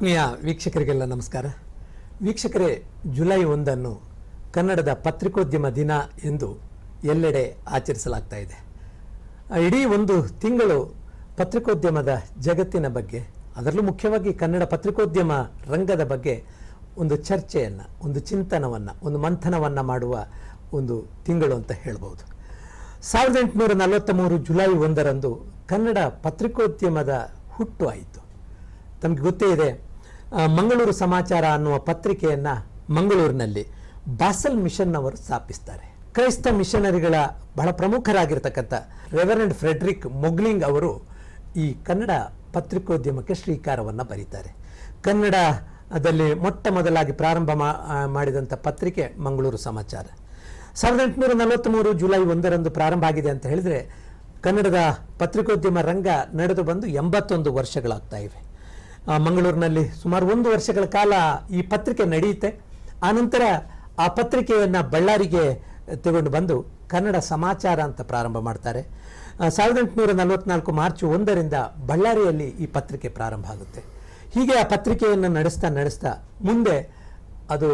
ಆತ್ಮೀಯ ವೀಕ್ಷಕರಿಗೆಲ್ಲ ನಮಸ್ಕಾರ. ವೀಕ್ಷಕರೇ, ಜುಲೈ ಒಂದನ್ನು ಕನ್ನಡದ ಪತ್ರಿಕೋದ್ಯಮ ದಿನ ಎಂದು ಎಲ್ಲೆಡೆ ಆಚರಿಸಲಾಗ್ತಾ ಇದೆ. ಇಡೀ ಒಂದು ತಿಂಗಳು ಪತ್ರಿಕೋದ್ಯಮದ ಜಗತ್ತಿನ ಬಗ್ಗೆ, ಅದರಲ್ಲೂ ಮುಖ್ಯವಾಗಿ ಕನ್ನಡ ಪತ್ರಿಕೋದ್ಯಮ ರಂಗದ ಬಗ್ಗೆ ಒಂದು ಚರ್ಚೆಯನ್ನು, ಒಂದು ಚಿಂತನವನ್ನು, ಒಂದು ಮಂಥನವನ್ನು ಮಾಡುವ ಒಂದು ತಿಂಗಳು ಅಂತ ಹೇಳ್ಬೋದು. ಸಾವಿರದ ಎಂಟುನೂರ ನಲವತ್ತ ಮೂರು ಜುಲೈ ಒಂದರಂದು ಕನ್ನಡ ಪತ್ರಿಕೋದ್ಯಮದ ಹುಟ್ಟು ಆಯಿತು. ತಮಗೆ ಗೊತ್ತೇ ಇದೆ ಮಂಗಳೂರು ಸಮಾಚಾರ ಅನ್ನುವ ಪತ್ರಿಕೆಯನ್ನು ಮಂಗಳೂರಿನಲ್ಲಿ ಬಾಸಲ್ ಮಿಷನ್ ಅವರು ಸ್ಥಾಪಿಸ್ತಾರೆ. ಕ್ರೈಸ್ತ ಮಿಷನರಿಗಳ ಬಹಳ ಪ್ರಮುಖರಾಗಿರ್ತಕ್ಕಂಥ ರೆವರೆಂಡ್ ಫ್ರೆಡ್ರಿಕ್ ಮೊಗ್ಲಿಂಗ್ ಅವರು ಈ ಕನ್ನಡ ಪತ್ರಿಕೋದ್ಯಮಕ್ಕೆ ಶ್ರೀಕಾರವನ್ನು ಬರೀತಾರೆ. ಕನ್ನಡದಲ್ಲಿ ಮೊಟ್ಟ ಮೊದಲಾಗಿ ಪ್ರಾರಂಭ ಮಾಡಿದಂಥ ಪತ್ರಿಕೆ ಮಂಗಳೂರು ಸಮಾಚಾರ. ಸಾವಿರದ ಎಂಟುನೂರ ನಲವತ್ತ್ಮೂರು ಜುಲೈ ಒಂದರಂದು ಪ್ರಾರಂಭ ಆಗಿದೆ ಅಂತ ಹೇಳಿದರೆ ಕನ್ನಡದ ಪತ್ರಿಕೋದ್ಯಮ ರಂಗ ನಡೆದು ಬಂದು ಎಂಬತ್ತೊಂದು ವರ್ಷಗಳಾಗ್ತಾ ಇವೆ. ಮಂಗಳೂರಿನಲ್ಲಿ ಸುಮಾರು ಒಂದು ವರ್ಷಗಳ ಕಾಲ ಈ ಪತ್ರಿಕೆ ನಡೆಯುತ್ತೆ. ಆನಂತರ ಆ ಪತ್ರಿಕೆಯನ್ನು ಬಳ್ಳಾರಿಗೆ ತಗೊಂಡು ಬಂದು ಕನ್ನಡ ಸಮಾಚಾರ ಅಂತ ಪ್ರಾರಂಭ ಮಾಡ್ತಾರೆ. ಸಾವಿರದ ಎಂಟುನೂರ ನಲವತ್ನಾಲ್ಕು ಮಾರ್ಚ್ ಒಂದರಿಂದ ಬಳ್ಳಾರಿಯಲ್ಲಿ ಈ ಪತ್ರಿಕೆ ಪ್ರಾರಂಭ ಆಗುತ್ತೆ. ಹೀಗೆ ಆ ಪತ್ರಿಕೆಯನ್ನು ನಡೆಸ್ತಾ ನಡೆಸ್ತಾ ಮುಂದೆ ಅದು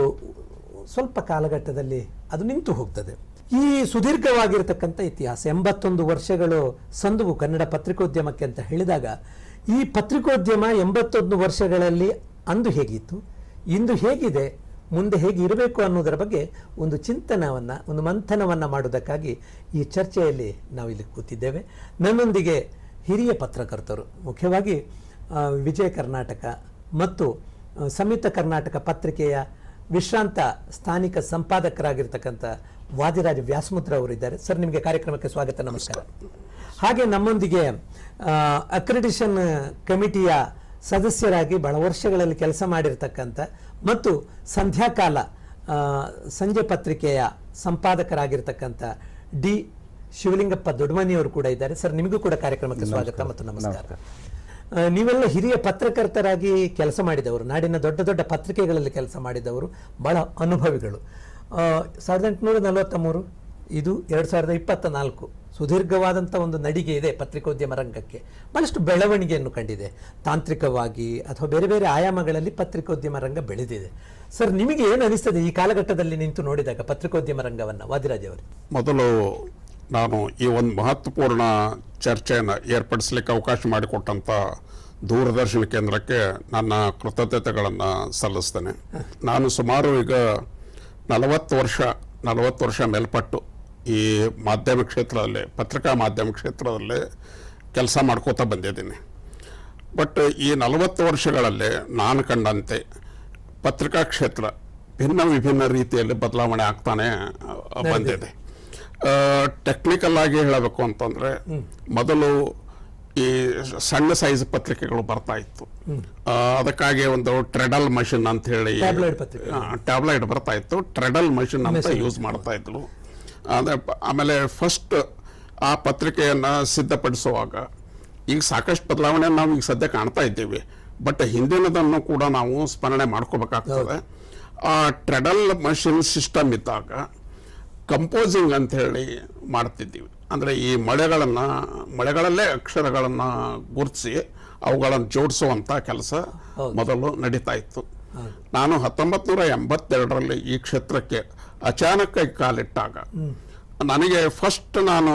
ಸ್ವಲ್ಪ ಕಾಲಘಟ್ಟದಲ್ಲಿ ಅದು ನಿಂತು ಹೋಗ್ತದೆ. ಈ ಸುದೀರ್ಘವಾಗಿರತಕ್ಕಂಥ ಇತಿಹಾಸ ಎಂಬತ್ತೊಂದು ವರ್ಷಗಳು ಸಂದುವು ಕನ್ನಡ ಪತ್ರಿಕೋದ್ಯಮಕ್ಕೆ ಅಂತ ಹೇಳಿದಾಗ ಈ ಪತ್ರಿಕೋದ್ಯಮ ಎಂಬತ್ತೊಂದು ವರ್ಷಗಳಲ್ಲಿ ಅಂದು ಹೇಗಿತ್ತು? ಇಂದು ಹೇಗಿದೆ? ಮುಂದೆ ಹೇಗೆ ಇರಬೇಕು ಅನ್ನೋದರ ಬಗ್ಗೆ ಒಂದು ಚಿಂತನವನ್ನು, ಒಂದು ಮಂಥನವನ್ನು ಮಾಡೋದಕ್ಕಾಗಿ ಈ ಚರ್ಚೆಯಲ್ಲಿ ನಾವಿಲ್ಲಿ ಕೂತಿದ್ದೇವೆ. ನನ್ನೊಂದಿಗೆ ಹಿರಿಯ ಪತ್ರಕರ್ತರು, ಮುಖ್ಯವಾಗಿ ವಿಜಯ ಕರ್ನಾಟಕ ಮತ್ತು ಸಂಯುಕ್ತ ಕರ್ನಾಟಕ ಪತ್ರಿಕೆಯ ವಿಶ್ರಾಂತ ಸ್ಥಾನಿಕ ಸಂಪಾದಕರಾಗಿರ್ತಕ್ಕಂಥ ವಾದಿರಾಜ ವ್ಯಾಸಮುದ್ರ ಅವರಿದ್ದಾರೆ. ಸರ್, ನಿಮಗೆ ಕಾರ್ಯಕ್ರಮಕ್ಕೆ ಸ್ವಾಗತ, ನಮಸ್ಕಾರ. ಹಾಗೆ ನಮ್ಮೊಂದಿಗೆ ಅಕ್ರೆಡಿಷನ್ ಕಮಿಟಿಯ ಸದಸ್ಯರಾಗಿ ಬಹಳ ವರ್ಷಗಳಲ್ಲಿ ಕೆಲಸ ಮಾಡಿರ್ತಕ್ಕಂಥ ಮತ್ತು ಸಂಧ್ಯಾಕಾಲ ಸಂಜೆ ಪತ್ರಿಕೆಯ ಸಂಪಾದಕರಾಗಿರ್ತಕ್ಕಂಥ ಡಿ ಶಿವಲಿಂಗಪ್ಪ ದೊಡ್ಮನಿಯವರು ಕೂಡ ಇದ್ದಾರೆ. ಸರ್ ನಿಮಗೂ ಕೂಡ ಕಾರ್ಯಕ್ರಮಕ್ಕೆ ಸ್ವಾಗತ ಮತ್ತು ನಮಸ್ಕಾರ. ನೀವೆಲ್ಲ ಹಿರಿಯ ಪತ್ರಕರ್ತರಾಗಿ ಕೆಲಸ ಮಾಡಿದವರು ನಾಡಿನ ದೊಡ್ಡ ದೊಡ್ಡ ಪತ್ರಿಕೆಗಳಲ್ಲಿ ಕೆಲಸ ಮಾಡಿದವರು ಬಹಳ ಅನುಭವಿಗಳು. ಸಾವಿರದ ಎಂಟುನೂರ ನಲವತ್ತ ಮೂರು ಇದು ಎರಡು ಸಾವಿರದ ಇಪ್ಪತ್ತ ನಾಲ್ಕು. ಸುದೀರ್ಘವಾದಂಥ ಒಂದು ನಡಿಗೆ ಇದೆ ಪತ್ರಿಕೋದ್ಯಮ ರಂಗಕ್ಕೆ. ಬಹಳಷ್ಟು ಬೆಳವಣಿಗೆಯನ್ನು ಕಂಡಿದೆ. ತಾಂತ್ರಿಕವಾಗಿ ಅಥವಾ ಬೇರೆ ಬೇರೆ ಆಯಾಮಗಳಲ್ಲಿ ಪತ್ರಿಕೋದ್ಯಮ ರಂಗ ಬೆಳೆದಿದೆ. ಸರ್ ನಿಮಗೆ ಏನು ಅನಿಸ್ತದೆ ಈ ಕಾಲಘಟ್ಟದಲ್ಲಿ ನಿಂತು ನೋಡಿದಾಗ ಪತ್ರಿಕೋದ್ಯಮ ರಂಗವನ್ನು ವಾದಿರಾಜ್ ಅವರು? ಮೊದಲು ನಾನು ಈ ಒಂದು ಮಹತ್ವಪೂರ್ಣ ಚರ್ಚೆಯನ್ನು ಏರ್ಪಡಿಸಲಿಕ್ಕೆ ಅವಕಾಶ ಮಾಡಿಕೊಟ್ಟಂಥ ದೂರದರ್ಶನ ಕೇಂದ್ರಕ್ಕೆ ನನ್ನ ಕೃತಜ್ಞತೆಗಳನ್ನು ಸಲ್ಲಿಸ್ತೇನೆ. ನಾನು ಸುಮಾರು ಈಗ ನಲವತ್ತು ವರ್ಷ ನಲವತ್ತು ವರ್ಷ ಮೇಲ್ಪಟ್ಟು ಈ ಮಾಧ್ಯಮ ಕ್ಷೇತ್ರದಲ್ಲಿ ಪತ್ರಿಕಾ ಮಾಧ್ಯಮ ಕ್ಷೇತ್ರದಲ್ಲಿ ಕೆಲಸ ಮಾಡ್ಕೋತಾ ಬಂದಿದ್ದೀನಿ. ಬಟ್ ಈ ನಲವತ್ತು ವರ್ಷಗಳಲ್ಲಿ ನಾನು ಕಂಡಂತೆ ಪತ್ರಿಕಾ ಕ್ಷೇತ್ರ ಭಿನ್ನ ವಿಭಿನ್ನ ರೀತಿಯಲ್ಲಿ ಬದಲಾವಣೆ ಆಗ್ತಾನೆ ಬಂದಿದೆ. ಟೆಕ್ನಿಕಲ್ ಆಗಿ ಹೇಳಬೇಕು ಅಂತಂದ್ರೆ ಮೊದಲು ಈ ಸಣ್ಣ ಸೈಜ್ ಪತ್ರಿಕೆಗಳು ಬರ್ತಾ ಇತ್ತು. ಅದಕ್ಕಾಗಿ ಒಂದು ಟ್ರೆಡಲ್ ಮಷಿನ್ ಅಂತ ಹೇಳಿ. ಟ್ಯಾಬ್ಲೈಟ್ ಬರ್ತಾ ಇತ್ತು. ಟ್ರೆಡಲ್ ಮಷಿನ್ ಅಂತ ಯೂಸ್ ಮಾಡ್ತಾ ಇದ್ರು ಅಂದ್ರೆ ಆಮೇಲೆ ಫಸ್ಟ್ ಆ ಪತ್ರಿಕೆಯನ್ನು ಸಿದ್ಧಪಡಿಸುವಾಗ ಈಗ ಸಾಕಷ್ಟು ಬದಲಾವಣೆ ನಾವು ಈಗ ಸದ್ಯ ಕಾಣ್ತಾ ಇದ್ದೀವಿ. ಬಟ್ ಹಿಂದಿನದನ್ನು ಕೂಡ ನಾವು ಸ್ಮರಣೆ ಮಾಡ್ಕೋಬೇಕಾಗ್ತದೆ. ಆ ಟ್ರೆಡಲ್ ಮಷಿನ್ ಸಿಸ್ಟಮ್ ಇದ್ದಾಗ ಕಂಪೋಸಿಂಗ್ ಅಂತ ಹೇಳಿ ಮಾಡ್ತಿದ್ದೀವಿ. ಅಂದರೆ ಈ ಮಳೆಗಳನ್ನು ಮಳೆಗಳಲ್ಲೇ ಅಕ್ಷರಗಳನ್ನು ಗುರುತಿಸಿ ಅವುಗಳನ್ನು ಜೋಡಿಸುವಂಥ ಕೆಲಸ ಮೊದಲು ನಡೀತಾ ಇತ್ತು. ನಾನು ಹತ್ತೊಂಬತ್ತು ನೂರ ಎಂಬತ್ತೆರಡರಲ್ಲಿ ಈ ಕ್ಷೇತ್ರಕ್ಕೆ ಅಚಾನಕ್ಕಾಗಿ ಕಾಲಿಟ್ಟಾಗ. ನನಗೆ ಫಸ್ಟ್ ನಾನು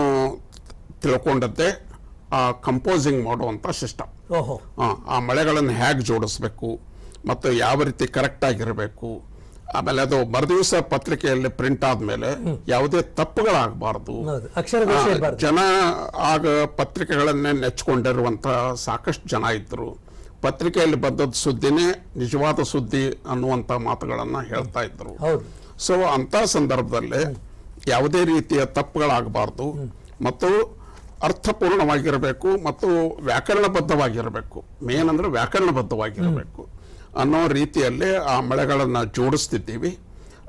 ತಿಳ್ಕೊಂಡದ್ದೇ ಆ ಕಂಪೋಸಿಂಗ್ ಮಾಡುವಂಥ ಸಿಸ್ಟಮ್ ಆ, ಮಳೆಗಳನ್ನು ಹೇಗೆ ಜೋಡಿಸ್ಬೇಕು ಮತ್ತು ಯಾವ ರೀತಿ ಕರೆಕ್ಟ್ ಆಗಿರಬೇಕು ಆಮೇಲೆ ಅದು ಮರುದಿವಸ ಪತ್ರಿಕೆಯಲ್ಲಿ ಪ್ರಿಂಟ್ ಆದಮೇಲೆ ಯಾವುದೇ ತಪ್ಪುಗಳಾಗಬಾರ್ದು. ಜನ ಆಗ ಪತ್ರಿಕೆಗಳನ್ನೇ ನೆಚ್ಚಿಕೊಂಡಿರುವಂತಹ ಸಾಕಷ್ಟು ಜನ ಇದ್ದರು ಪತ್ರಿಕೆಯಲ್ಲಿ ಬಂದದ್ದು ಸುದ್ದಿನೇ ನಿಜವಾದ ಸುದ್ದಿ ಅನ್ನುವಂಥ ಮಾತುಗಳನ್ನು ಹೇಳ್ತಾ ಇದ್ದರು ಸೊ ಅಂತ ಸಂದರ್ಭದಲ್ಲಿ ಯಾವುದೇ ರೀತಿಯ ತಪ್ಪುಗಳಾಗಬಾರ್ದು. ಮತ್ತು ಅರ್ಥಪೂರ್ಣವಾಗಿರಬೇಕು ಮತ್ತು ವ್ಯಾಕರಣಬದ್ಧವಾಗಿರಬೇಕು. ಮೇನ್ ಅಂದ್ರೆ ವ್ಯಾಕರಣಬದ್ಧವಾಗಿರಬೇಕು. ಅನ್ನೋ ರೀತಿಯಲ್ಲಿ ಆ ಮಳೆಗಳನ್ನು ಜೋಡಿಸ್ತಿದ್ದೀವಿ.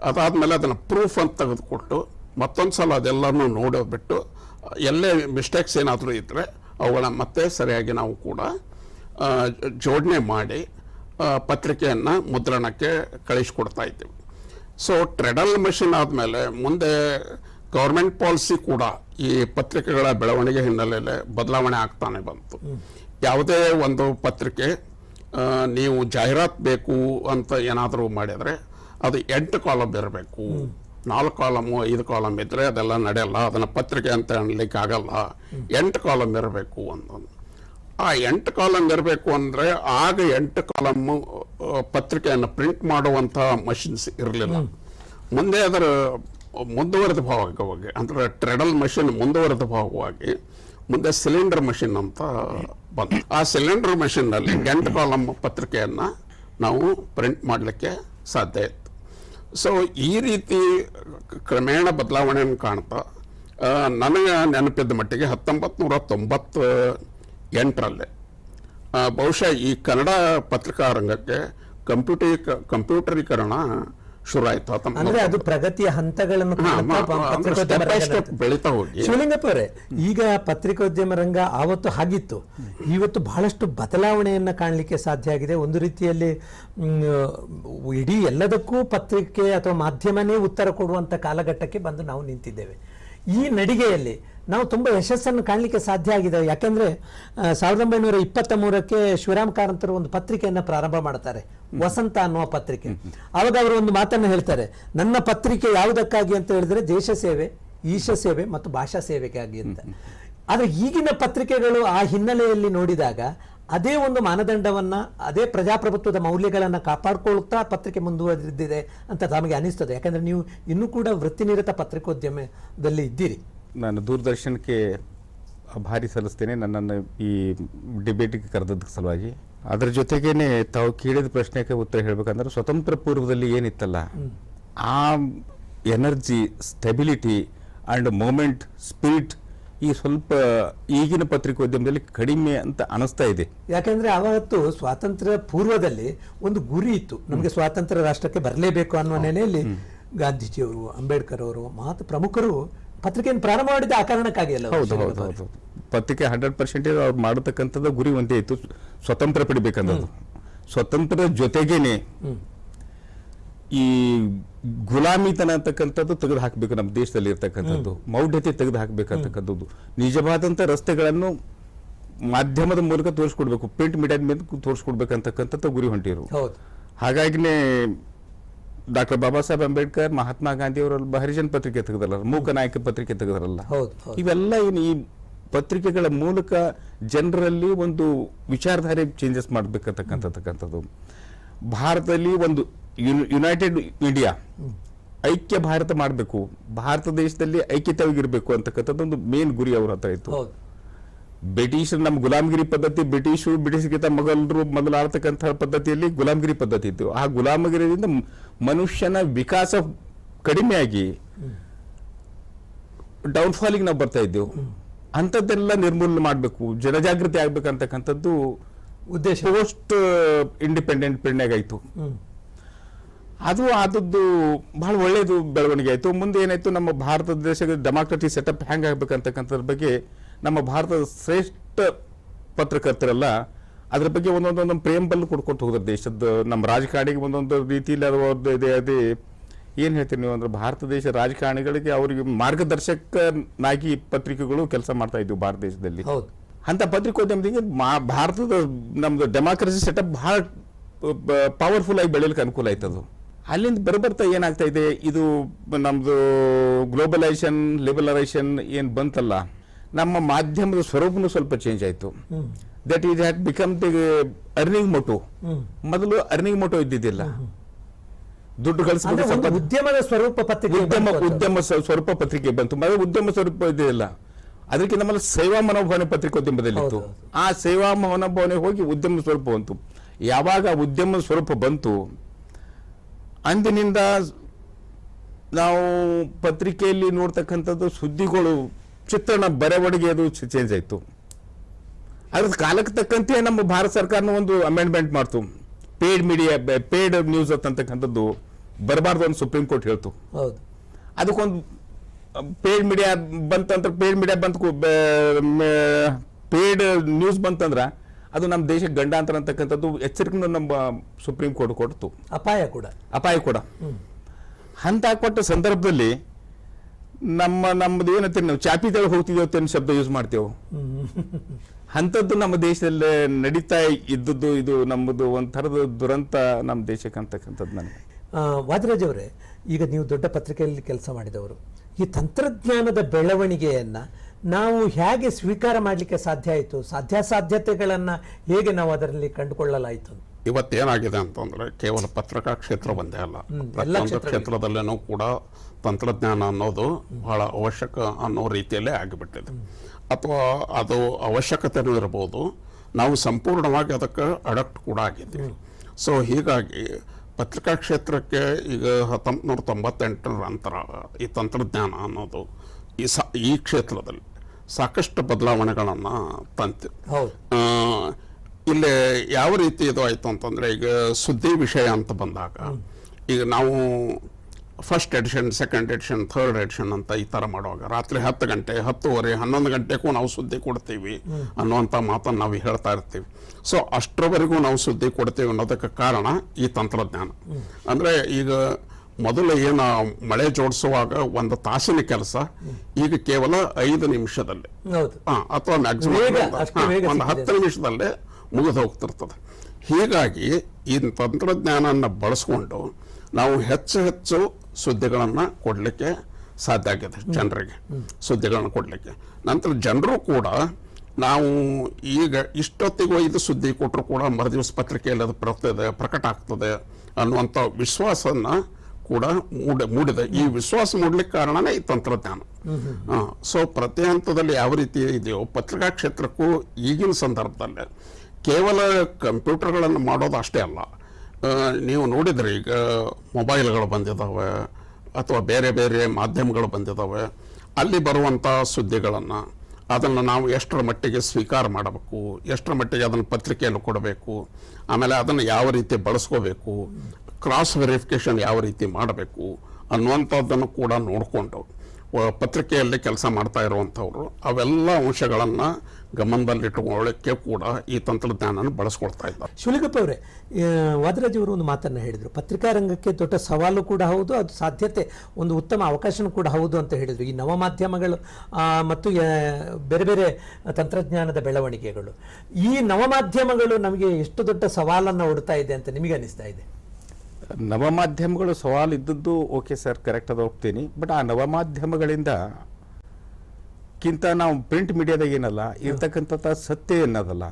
ಅದಾದ್ಮೇಲೆ ಅದನ್ನು ಪ್ರೂಫ್ ಅಂತ ತೆಗೆದುಕೊಟ್ಟು ಮತ್ತೊಂದು ಸಲ ಅದೆಲ್ಲನೂ ನೋಡೋದ್ಬಿಟ್ಟು, ಎಲ್ಲೇ ಮಿಸ್ಟೇಕ್ಸ್ ಏನಾದರೂ ಇದ್ದರೆ ಅವುಗಳನ್ನ ಮತ್ತೆ ಸರಿಯಾಗಿ ನಾವು ಕೂಡ ಜೋಡಣೆ ಮಾಡಿ ಪತ್ರಿಕೆಯನ್ನು ಮುದ್ರಣಕ್ಕೆ ಕಳಿಸ್ಕೊಡ್ತಾ ಇದ್ದೀವಿ. ಸೊ ಟ್ರೆಡಲ್ ಮಷಿನ್ ಆದಮೇಲೆ ಮುಂದೆ ಗೌರ್ಮೆಂಟ್ ಪಾಲಿಸಿ ಕೂಡ ಈ ಪತ್ರಿಕೆಗಳ ಬೆಳವಣಿಗೆ ಹಿನ್ನೆಲೆಯಲ್ಲಿ ಬದಲಾವಣೆ ಆಗ್ತಾನೆ ಬಂತು. ಯಾವುದೇ ಒಂದು ಪತ್ರಿಕೆ ನೀವು ಜಾಹೀರಾತು ಬೇಕು ಅಂತ ಏನಾದರೂ ಮಾಡಿದರೆ ಅದು ಎಂಟು ಕಾಲಮ್ ಇರಬೇಕು. ನಾಲ್ಕು ಕಾಲಮು, ಐದು ಕಾಲಮ್ ಇದ್ದರೆ ಅದೆಲ್ಲ ನಡೆಯಲ್ಲ, ಅದನ್ನು ಪತ್ರಿಕೆ ಅಂತ ಅನ್ಲಿಕ್ಕೆ ಆಗಲ್ಲ. ಎಂಟು ಕಾಲಮ್ ಇರಬೇಕು ಅಂತ ಆ ಎಂಟು ಕಾಲಮ್ ಇರಬೇಕು ಅಂದರೆ ಆಗ ಎಂಟು ಕಾಲಮ್ಮು ಪತ್ರಿಕೆಯನ್ನು ಪ್ರಿಂಟ್ ಮಾಡುವಂಥ ಮಷಿನ್ಸ್ ಇರಲಿಲ್ಲ. ಮುಂದೆ ಅದರ ಮುಂದುವರೆದ ಭಾಗವಾಗಿ, ಅಂದರೆ ಟ್ರೆಡಲ್ ಮಷಿನ್ ಮುಂದುವರೆದ ಭಾಗವಾಗಿ ಮುಂದೆ ಸಿಲಿಂಡರ್ ಮಷಿನ್ ಅಂತ ಬಂತು. ಆ ಸಿಲಿಂಡರ್ ಮಷಿನ್ನಲ್ಲಿ ಗಂಟು ಕಾಲಮ್ ಪತ್ರಿಕೆಯನ್ನು ನಾವು ಪ್ರಿಂಟ್ ಮಾಡಲಿಕ್ಕೆ ಸಾಧ್ಯ ಇತ್ತು. ಸೊ ಈ ರೀತಿ ಕ್ರಮೇಣ ಬದಲಾವಣೆಯನ್ನು ಕಾಣ್ತಾ ನನಗೆ ನೆನಪಿದ್ದ ಮಟ್ಟಿಗೆ ಹತ್ತೊಂಬತ್ತು ನೂರ ತೊಂಬತ್ತು ಎಂಟರಲ್ಲಿ ಬಹುಶಃ ಈ ಕನ್ನಡ ಪತ್ರಿಕಾ ರಂಗಕ್ಕೆ ಕಂಪ್ಯೂಟರಿ ಕಂಪ್ಯೂಟರೀಕರಣ ಶುರು ಆಯ್ತು ಅಂದ್ರೆ ಅದು ಪ್ರಗತಿಯ ಹಂತಗಳನ್ನು. ಬೆಳೀತಾ ಹೋಗಿ. ಶಿವಲಿಂಗಪ್ಪ ಅವರೇ ಈಗ ಪತ್ರಿಕೋದ್ಯಮ ರಂಗ ಆವತ್ತು ಹಾಗಿತ್ತು ಇವತ್ತು ಬಹಳಷ್ಟು ಬದಲಾವಣೆಯನ್ನ ಕಾಣಲಿಕ್ಕೆ ಸಾಧ್ಯ ಆಗಿದೆ. ಒಂದು ರೀತಿಯಲ್ಲಿ ಇಡೀ ಎಲ್ಲದಕ್ಕೂ ಪತ್ರಿಕೆ ಅಥವಾ ಮಾಧ್ಯಮನೇ ಉತ್ತರ ಕೊಡುವಂತ ಕಾಲಘಟ್ಟಕ್ಕೆ ಬಂದು ನಾವು ನಿಂತಿದ್ದೇವೆ. ಈ ನಡಿಗೆಯಲ್ಲಿ ನಾವು ತುಂಬ ಯಶಸ್ಸನ್ನು ಕಾಣಲಿಕ್ಕೆ ಸಾಧ್ಯ ಆಗಿದೆ. ಯಾಕಂದ್ರೆ ಸಾವಿರದ ಒಂಬೈನೂರ ಇಪ್ಪತ್ತ ಮೂರಕ್ಕೆ ಶಿವರಾಮ್ ಕಾರಂತರು ಒಂದು ಪತ್ರಿಕೆಯನ್ನು ಪ್ರಾರಂಭ ಮಾಡ್ತಾರೆ. ವಸಂತ ಅನ್ನುವ ಪತ್ರಿಕೆ. ಅವಾಗ ಅವರು ಒಂದು ಮಾತನ್ನು ಹೇಳ್ತಾರೆ. ನನ್ನ ಪತ್ರಿಕೆ ಯಾವುದಕ್ಕಾಗಿ ಅಂತ ಹೇಳಿದ್ರೆ, ದೇಶ ಸೇವೆ, ಈಶ ಸೇವೆ ಮತ್ತು ಭಾಷಾ ಸೇವೆಗಾಗಿ ಅಂತ. ಆದರೆ ಈಗಿನ ಪತ್ರಿಕೆಗಳು ಆ ಹಿನ್ನೆಲೆಯಲ್ಲಿ ನೋಡಿದಾಗ ಅದೇ ಒಂದು ಮಾನದಂಡವನ್ನ, ಅದೇ ಪ್ರಜಾಪ್ರಭುತ್ವದ ಮೌಲ್ಯಗಳನ್ನ ಕಾಪಾಡಿಕೊಳ್ಳುತ್ತಾ ಪತ್ರಿಕೆ ಮುಂದುವರೆದಿದೆ ಅಂತ ತಮಗೆ ಅನಿಸ್ತದೆ. ಯಾಕಂದ್ರೆ ನೀವು ಇನ್ನೂ ಕೂಡ ವೃತ್ತಿನಿರತ ಪತ್ರಿಕೋದ್ಯಮದಲ್ಲಿ ಇದ್ದೀರಿ. ನಾನು ದೂರದರ್ಶನಕ್ಕೆ ಭಾರಿ ಸಲ್ಲಿಸ್ತೇನೆ ನನ್ನನ್ನು ಈ ಡಿಬೇಟಿಗೆ ಕರೆದದ ಸಲುವಾಗಿ. ಅದರ ಜೊತೆಗೇನೆ ತಾವು ಕೇಳಿದ ಪ್ರಶ್ನೆಗೆ ಉತ್ತರ ಹೇಳಬೇಕಂದ್ರೆ ಸ್ವತಂತ್ರ ಪೂರ್ವದಲ್ಲಿ ಏನಿತ್ತಲ್ಲ ಆ energy stability and movement spirit ಈ ಸ್ವಲ್ಪ ಈಗಿನ ಪತ್ರಿಕೋದ್ಯಮದಲ್ಲಿ ಕಡಿಮೆ ಅಂತ ಅನಿಸ್ತಾ ಇದೆ. ಯಾಕಂದ್ರೆ ಅವತ್ತು ಸ್ವಾತಂತ್ರ್ಯ ಪೂರ್ವದಲ್ಲಿ ಒಂದು ಗುರಿ ಇತ್ತು. ನಮಗೆ ಸ್ವಾತಂತ್ರ್ಯ ರಾಷ್ಟ್ರಕ್ಕೆ ಬರಲೇಬೇಕು ಅನ್ನೋ ನೆಲೆಯಲ್ಲಿ ಗಾಂಧೀಜಿಯವರು ಅಂಬೇಡ್ಕರ್ ಅವರು ಮಹತ್ ಪ್ರಮುಖರು ಪತ್ರಿಕೆಯನ್ನು ಪ್ರಾರಂಭ ಮಾಡಿದ ಆ ಕಾರಣಕ್ಕಾಗಿ ಅಲ್ಲ ಹೌದು ಹೌದು ಹೌದು. ಪತ್ರಿಕೆ ಹಂಡ್ರೆಡ್ ಪರ್ಸೆಂಟೇಜ್ ಅವ್ರು ಮಾಡತಕ್ಕಂಥದ್ದು ಗುರಿ ಒಂದೇ ಇತ್ತು. ಸ್ವತಂತ್ರ ಪಡಿಬೇಕನ್ನೋದು. ಸ್ವತಂತ್ರ ಜೊತೆಗೇನೆ ಈ ಗುಲಾಮಿತನ ಅಂತಕ್ಕಂಥದ್ದು ತೆಗೆದು ಹಾಕಬೇಕು ನಮ್ಮ ದೇಶದಲ್ಲಿ ಇರ್ತಕ್ಕಂಥದ್ದು. ಮೌಢ್ಯತೆ ತೆಗೆದು ಹಾಕಬೇಕಂತಕ್ಕಂಥದ್ದು. ನಿಜವಾದಂಥ ರಸ್ತೆಗಳನ್ನು ಮಾಧ್ಯಮದ ಮೂಲಕ ತೋರಿಸ್ಕೊಡ್ಬೇಕು. ಪ್ರಿಂಟ್ ಮೀಡಿಯಾದ ಮೇಲೆ ತೋರಿಸ್ಕೊಡ್ಬೇಕಂತಕ್ಕಂಥದ್ದು ಗುರಿ ಹೊಂಟಿರು. ಹಾಗಾಗಿನೇ ಡಾಕ್ಟರ್ ಬಾಬಾ ಸಾಹೇಬ್ ಅಂಬೇಡ್ಕರ್ ಮಹಾತ್ಮ ಗಾಂಧಿ ಅವರ ಹರಿಜನ್ ಪತ್ರಿಕೆ ತೆಗೆದಲ್ಲ ಮೂಕ ನಾಯಕ ಪತ್ರಿಕೆ ತೆಗೆದ್ರಲ್ಲ. ಇವೆಲ್ಲ ಏನು ಈ ಪತ್ರಿಕೆಗಳ ಮೂಲಕ ಜನರಲ್ಲಿ ಒಂದು ವಿಚಾರಧಾರೆ ಚೇಂಜಸ್ ಮಾಡಬೇಕಂತಕ್ಕಂಥದ್ದು. ಭಾರತದಲ್ಲಿ ಒಂದು ಯುನ್- ಯುನೈಟೆಡ್ ಇಂಡಿಯಾ ಐಕ್ಯ ಭಾರತ ಮಾಡಬೇಕು. ಭಾರತ ದೇಶದಲ್ಲಿ ಐಕ್ಯತೆಯಾಗಿರಬೇಕು ಅಂತಕ್ಕಂಥದ್ದು ಒಂದು ಮೇನ್ ಗುರಿ ಅವ್ರ ಹತ್ರ ಇತ್ತು. ಬ್ರಿಟಿಷ್ ನಮ್ಮ ಗುಲಾಮಗಿರಿ ಪದ್ಧತಿ ಬ್ರಿಟಿಷು ಬ್ರಿಟಿಷ್ಗಿಂತ ಮೊಘಲರು ಮೊದಲು ಆಳ್ತಕ್ಕಂಥ ಪದ್ಧತಿಯಲ್ಲಿ ಗುಲಾಮಗಿರಿ ಪದ್ಧತಿ ಇತ್ತು. ಆ ಗುಲಾಮಗಿರಿಯಿಂದ ಮನುಷ್ಯನ ವಿಕಾಸ ಕಡಿಮೆಯಾಗಿ ಡೌನ್ಫಾಲಿಗೆ ನಾವು ಬರ್ತಾ ಇದ್ದೆವು. ಅಂಥದ್ದೆಲ್ಲ ನಿರ್ಮೂಲನೆ ಮಾಡಬೇಕು ಜನಜಾಗೃತಿ ಆಗ್ಬೇಕಂತಕ್ಕಂಥದ್ದು ಉದ್ದೇಶ. ಪೋಸ್ಟ್ ಇಂಡಿಪೆಂಡೆಂಟ್ ಆಯ್ತು. ಅದು ಆದದ್ದು ಬಹಳ ಒಳ್ಳೆಯದು ಬೆಳವಣಿಗೆ ಆಯಿತು. ಮುಂದೆ ಏನಾಯ್ತು ನಮ್ಮ ಭಾರತ ದೇಶದ ಡೆಮಾಕ್ರಟಿಕ್ ಸೆಟಪ್ ಹ್ಯಾಂಗ್ ಆಗ್ಬೇಕಂತಕ್ಕಂಥದ್ರ ಬಗ್ಗೆ ನಮ್ಮ ಭಾರತದ ಶ್ರೇಷ್ಠ ಪತ್ರಕರ್ತರೆಲ್ಲ ಅದ್ರ ಬಗ್ಗೆ ಒಂದೊಂದೊಂದು ಪ್ರೇಮ್ ಬಲ್ ಕೊಡ್ಕೊಟ್ಟು ಹೋದ್ರೆ ದೇಶದ ನಮ್ಮ ರಾಜಕಾರಣಿಗೆ ಒಂದೊಂದು ರೀತಿಯಲ್ಲಿ ಅದು ಇದೆ ಅದೇ ಏನು ಹೇಳ್ತೀನಿ ನೀವು? ಅಂದ್ರೆ ಭಾರತ ದೇಶ ರಾಜಕಾರಣಿಗಳಿಗೆ ಅವರಿಗೆ ಮಾರ್ಗದರ್ಶಕನಾಗಿ ಪತ್ರಿಕೆಗಳು ಕೆಲಸ ಮಾಡ್ತಾ ಇದ್ವು ಭಾರತ ದೇಶದಲ್ಲಿ. ಹೌದು. ಅಂತ ಪತ್ರಿಕೋದ್ಯಮದಿಂದ ಮಾ- ಭಾರತದ ನಮ್ದು ಡೆಮಾಕ್ರಸಿ ಸೆಟಪ್ ಬಹಳ ಪವರ್ಫುಲ್ ಆಗಿ ಬೆಳೆಯಲಿಕ್ಕೆ ಅನುಕೂಲ ಆಯ್ತದು ಅಲ್ಲಿಂದ ಬರ್ಬರ್ತಾ ಏನಾಗ್ತಾ ಇದೆ? ಇದು ನಮ್ಮದು ಗ್ಲೋಬಲೈಸೇಷನ್ ಲಿಬರಲೈಸೇಷನ್ ಏನು ಬಂತಲ್ಲ? ನಮ್ಮ ಮಾಧ್ಯಮದ ಸ್ವರೂಪನೂ ಸ್ವಲ್ಪ ಚೇಂಜ್ ಆಯ್ತು. That is had become the earning motto ಮೊದಲು ಅರ್ನಿಂಗ್ ಮೋಟೋ ಇದ್ದಿದ್ದಿಲ್ಲ. ದುಡ್ಡು ಕಳಿಸಿದ್ರೆ ಗಳಿಸಬೇಕು ಉದ್ಯಮದ ಸ್ವರೂಪ ಪತ್ರಿಕೆ ಉದ್ಯಮ ಉದ್ಯಮ ಸ್ವರೂಪ ಪತ್ರಿಕೆ ಬಂತು. ಮೊದಲು ಉದ್ಯಮ ಸ್ವರೂಪ ಇದೆಯಲ್ಲ ಅದಕ್ಕೆ ನಮ್ಮ ಸೇವಾ ಮನೋಭಾವನೆ ಪತ್ರಿಕೋದ್ಯಮದಲ್ಲಿತ್ತು. ಆ ಸೇವಾ ಮನೋಭಾವನೆ ಹೋಗಿ ಉದ್ಯಮ ಸ್ವರೂಪ ಬಂತು. ಯಾವಾಗ ಉದ್ಯಮ ಸ್ವರೂಪ ಬಂತು ಅಂದಿನಿಂದ ನಾವು ಪತ್ರಿಕೆಯಲ್ಲಿ ನೋಡ್ತಕ್ಕಂಥದ್ದು ಸುದ್ದಿಗಳು ಚಿತ್ರಣ ಬರವಣಿಗೆ ಅದು ಚೇಂಜ್ ಆಯ್ತು. ಅದ್ರ ಕಾಲಕ್ಕೆ ತಕ್ಕಂತೆ ನಮ್ಮ ಭಾರತ ಸರ್ಕಾರನ ಒಂದು ಅಮೆಂಡ್ಮೆಂಟ್ ಮಾಡ್ತು. ಪೇಡ್ ಮೀಡಿಯಾ ಪೇಡ್ ನ್ಯೂಸ್ ಅಂತಕ್ಕಂಥದ್ದು ಬರಬಾರ್ದು ಅಂತ ಸುಪ್ರೀಂ ಕೋರ್ಟ್ ಹೇಳ್ತು. ಹೌದು. ಅದಕ್ಕೊಂದು ಪೇಡ್ ಮೀಡಿಯಾ ಬಂತಂದ್ರೆ ಪೇಡ್ ಮೀಡಿಯಾ ಬಂತ ಪೇಡ್ ನ್ಯೂಸ್ ಬಂತಂದ್ರೆ ಅದು ನಮ್ಮ ದೇಶಕ್ಕೆ ಗಂಡಾಂತರ ಅಂತಕ್ಕಂಥದ್ದು ಎಚ್ಚರಿಕೆನೂ ನಮ್ಮ ಸುಪ್ರೀಂ ಕೋರ್ಟ್ ಕೊಡ್ತು. ಅಪಾಯ ಕೂಡ. ಅಪಾಯ ಕೂಡ. ಹಂತ ಅಂತ ಕೊಟ್ಟ ಸಂದರ್ಭದಲ್ಲಿ ನಮ್ಮ ನಮ್ಮದು ಏನಂತೀರಿ ನಾವು ಚಾಪಿದಾಗ ಹೋಗ್ತಿದ್ದೇವೆ ಅಂತ ಶಬ್ದ ಯೂಸ್ ಮಾಡ್ತೇವೆ. ಅಂಥದ್ದು ನಮ್ಮ ದೇಶದಲ್ಲಿ ನಡೀತಾ ಇದ್ದದ್ದು ಇದು ನಮ್ಮದು ಒಂಥರದ ದುರಂತ ನಮ್ಮ ದೇಶಕ್ಕೆ ಅಂತಕ್ಕಂಥದ್ದು ನನಗೆ. ವಾದಿರಾಜ್ ಅವರೇ ಈಗ ನೀವು ದೊಡ್ಡ ಪತ್ರಿಕೆಯಲ್ಲಿ ಕೆಲಸ ಮಾಡಿದವರು ಈ ತಂತ್ರಜ್ಞಾನದ ಬೆಳವಣಿಗೆಯನ್ನ ನಾವು ಹೇಗೆ ಸ್ವೀಕಾರ ಮಾಡಲಿಕ್ಕೆ ಸಾಧ್ಯ ಆಯಿತು? ಸಾಧ್ಯಾಸಾಧ್ಯತೆಗಳನ್ನ ಹೇಗೆ ನಾವು ಅದರಲ್ಲಿ ಕಂಡುಕೊಳ್ಳಲಾಯಿತು? ಇವತ್ತೇನಾಗಿದೆ ಅಂತಂದ್ರೆ ಕೇವಲ ಪತ್ರಿಕಾ ಕ್ಷೇತ್ರ ಒಂದೇ ಅಲ್ಲ. ಎಲ್ಲ ಪ್ರತಿಯೊಂದು ಕ್ಷೇತ್ರದಲ್ಲೇನೂ ಕೂಡ ತಂತ್ರಜ್ಞಾನ ಅನ್ನೋದು ಬಹಳ ಅವಶ್ಯಕ ಅನ್ನೋ ರೀತಿಯಲ್ಲೇ ಆಗಿಬಿಟ್ಟಿದೆ. ಅಥವಾ ಅದು ಅವಶ್ಯಕತೆನೂ ಇರ್ಬೋದು. ನಾವು ಸಂಪೂರ್ಣವಾಗಿ ಅದಕ್ಕೆ ಅಡಕ್ಟ್ ಕೂಡ ಆಗಿದ್ದೀವಿ. ಸೊ ಹೀಗಾಗಿ ಪತ್ರಿಕಾ ಕ್ಷೇತ್ರಕ್ಕೆ ಈಗ ಹತ್ತೊಂಬತ್ತು ನೂರ ತೊಂಬತ್ತೆಂಟರ ನಂತರ ಈ ತಂತ್ರಜ್ಞಾನ ಅನ್ನೋದು ಈ ಸ ಈ ಕ್ಷೇತ್ರದಲ್ಲಿ ಸಾಕಷ್ಟು ಬದಲಾವಣೆಗಳನ್ನು ತಂತು. ಇಲ್ಲಿ ಯಾವ ರೀತಿ ಇದು ಆಯ್ತು ಅಂತಂದರೆ ಈಗ ಸುದ್ದಿ ವಿಷಯ ಅಂತ ಬಂದಾಗ ಈಗ ನಾವು first edition second edition third edition ಅಂತ ಈ ಥರ ಮಾಡುವಾಗ. ರಾತ್ರಿ ಹತ್ತು ಗಂಟೆ ಹತ್ತುವರೆ ಹನ್ನೊಂದು ಗಂಟೆಗೂ ನಾವು ಸುದ್ದಿ ಕೊಡ್ತೀವಿ ಅನ್ನುವಂಥ ಮಾತನ್ನು ನಾವು ಹೇಳ್ತಾ ಇರ್ತೀವಿ. ಸೊ ಅಷ್ಟರವರೆಗೂ ನಾವು ಸುದ್ದಿ ಕೊಡ್ತೀವಿ ಅನ್ನೋದಕ್ಕೆ ಕಾರಣ ಈ ತಂತ್ರಜ್ಞಾನ. ಅಂದರೆ ಈಗ ಮೊದಲು ಏನು ಮಳೆ ಜೋಡಿಸುವಾಗ ಒಂದು ತಾಸಿನ ಕೆಲಸ ಈಗ ಕೇವಲ ಐದು ನಿಮಿಷದಲ್ಲಿ. ಅಥವಾ ಮ್ಯಾಕ್ಸಿಮಮ್ ಒಂದು. ಹತ್ತು ನಿಮಿಷದಲ್ಲಿ ಮುಗಿದು ಹೋಗ್ತಿರ್ತದೆ. ಹೀಗಾಗಿ ಈ ತಂತ್ರಜ್ಞಾನನ ಬಳಸ್ಕೊಂಡು ನಾವು ಹೆಚ್ಚು ಹೆಚ್ಚು ಸುದ್ದಿಗಳನ್ನು ಕೊಡಲಿಕ್ಕೆ ಸಾಧ್ಯ ಆಗಿದೆ ಜನರಿಗೆ ಸುದ್ದಿಗಳನ್ನು ಕೊಡಲಿಕ್ಕೆ. ನಂತರ ಜನರು ಕೂಡ ನಾವು ಈಗ ಇಷ್ಟೊತ್ತಿಗೂ ಇದು ಸುದ್ದಿ ಕೊಟ್ಟರು ಕೂಡ ಮರುದಿವಸ ಪತ್ರಿಕೆಯಲ್ಲಿ ಅದು ಬರ್ತದೆ ಪ್ರಕಟ ಆಗ್ತದೆ ಅನ್ನುವಂಥ ವಿಶ್ವಾಸನ ಕೂಡ ಮೂಡ ಮೂಡಿದೆ. ಈ ವಿಶ್ವಾಸ ಮೂಡ್ಲಿಕ್ಕೆ ಕಾರಣನೇ ಈ ತಂತ್ರಜ್ಞಾನ. ಸೊ ಪ್ರತಿ ಹಂತದಲ್ಲಿ ಯಾವ ರೀತಿ ಇದೆಯೋ ಪತ್ರಿಕಾ ಕ್ಷೇತ್ರಕ್ಕೂ ಈಗಿನ ಸಂದರ್ಭದಲ್ಲಿ ಕೇವಲ ಕಂಪ್ಯೂಟರ್ಗಳನ್ನು ಮಾಡೋದು ಅಷ್ಟೇ ಅಲ್ಲ ನೀವು ನೋಡಿದ್ರೆ, ಈಗ, ಮೊಬೈಲ್ಗಳು ಬಂದಿದ್ದಾವೆ ಅಥವಾ ಬೇರೆ ಬೇರೆ ಮಾಧ್ಯಮಗಳು ಬಂದಿದ್ದಾವೆ ಅಲ್ಲಿ ಬರುವಂಥ ಸುದ್ದಿಗಳನ್ನು, ಅದನ್ನು ನಾವು ಎಷ್ಟರ ಮಟ್ಟಿಗೆ ಸ್ವೀಕಾರ ಮಾಡಬೇಕು, ಎಷ್ಟರ ಮಟ್ಟಿಗೆ ಅದನ್ನು ಪತ್ರಿಕೆಯನ್ನು ಕೊಡಬೇಕು, ಆಮೇಲೆ ಅದನ್ನು ಯಾವ ರೀತಿ ಬಳಸ್ಕೋಬೇಕು ಕ್ರಾಸ್ ವೆರಿಫಿಕೇಷನ್ ಯಾವ ರೀತಿ ಮಾಡಬೇಕು ಅನ್ನುವಂಥದ್ದನ್ನು ಕೂಡ ನೋಡಿಕೊಂಡು ಪತ್ರಿಕೆಯಲ್ಲಿ ಕೆಲಸ ಮಾಡ್ತಾ ಇರುವಂಥವ್ರು, ಅವೆಲ್ಲ ಅಂಶಗಳನ್ನು ಗಮನದಲ್ಲಿಟ್ಟುಕೊಳ್ಳಕ್ಕೆ ಕೂಡ ಈ ತಂತ್ರಜ್ಞಾನವನ್ನು ಬಳಸ್ಕೊಳ್ತಾ ಇದ್ದಾರೆ ಶಿವಲಿಂಗಪ್ಪ ಅವರೇ ವಾದರಾಜ್ ಅವರು ಒಂದು ಮಾತನ್ನು ಹೇಳಿದರು. ಪತ್ರಿಕಾ ರಂಗಕ್ಕೆ ದೊಡ್ಡ ಸವಾಲು ಕೂಡ ಹೌದು ಅದು ಸಾಧ್ಯತೆ ಒಂದು ಉತ್ತಮ ಅವಕಾಶನೂ ಕೂಡ ಹೌದು ಅಂತ ಹೇಳಿದರು. ಈ ನವ ಮಾಧ್ಯಮಗಳು ಮತ್ತು ಬೇರೆ ಬೇರೆ ತಂತ್ರಜ್ಞಾನದ ಬೆಳವಣಿಗೆಗಳು. ಈ ನವ ಮಾಧ್ಯಮಗಳು ನಮಗೆ ಎಷ್ಟು ದೊಡ್ಡ ಸವಾಲನ್ನು ಒಡ್ತಾ ಇದೆ ಅಂತ ನಿಮಗೆ ಅನಿಸ್ತಾ ಇದೆ? ನವ ಮಾಧ್ಯಮಗಳು ಸವಾಲು ಇದ್ದದ್ದು ಓಕೆ ಸರ್ ಕರೆಕ್ಟ್ ಅದು ಒಪ್ತೀನಿ. ಬಟ್ ಆ ನವಮಾಧ್ಯಮಗಳಿಂದ ಕಿಂತ ನಾವು ಪ್ರಿಂಟ್ ಮೀಡಿಯಾದಾಗ ಏನಲ್ಲ ಇರ್ತಕ್ಕಂಥ ಸತ್ಯ ಏನದಲ್ಲ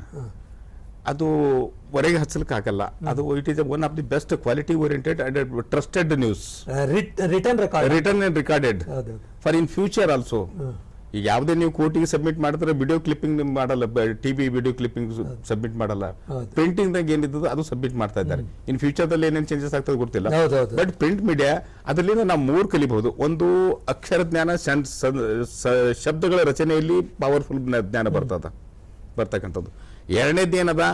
ಅದು ಹೊರಗೆ ಹಚ್ಚಲಿಕ್ಕಾಗಲ್ಲ. ಅದು it is one of the best quality oriented and trusted news return record return recorded for in future also ಈಗ ಯಾವುದೇ ನೀವು ಕೋರ್ಟಿಗೆ ಸಬ್ಮಿಟ್ ಮಾಡಿದ್ರೆ ವಿಡಿಯೋ ಕ್ಲಿಪ್ಪಿಂಗ್ ಮಾಡಲ್ಲ ಟಿವಿ ವಿಡಿಯೋ ಕ್ಲಿಪ್ಪಿಂಗ್ ಸಬ್ಮಿಟ್ ಮಾಡಲ್ಲ. ಪ್ರಿಂಟಿಂಗ್ದಾಗ ಪ್ರಿಂಟಿಂಗ್ ದಾಗ ಏನಿದ್ದು ಅದು ಸಬ್ಮಿಟ್ ಮಾಡ್ತಾ ಇದ್ದಾರೆ. ಇನ್ ಫ್ಯೂಚರ್ ಫ್ಯೂಚರ್ದಲ್ಲಿ ಏನೇನು ಚೇಂಜಸ್ ಆಗ್ತದೆ ಗೊತ್ತಿಲ್ಲ. ಬಟ್ ಪ್ರಿಂಟ್ ಮೀಡಿಯಾ ಅದರಿಂದ ನಾವು ಮೂರು ಕಲಿಬಹುದು. ಒಂದು ಅಕ್ಷರ ಜ್ಞಾನ ಶಬ್ದಗಳ ರಚನೆಯಲ್ಲಿ ಪವರ್ಫುಲ್ ಜ್ಞಾನ ಬರ್ತದ ಬರ್ತಕ್ಕಂಥದ್ದು. ಎರಡನೇದು ಏನದ?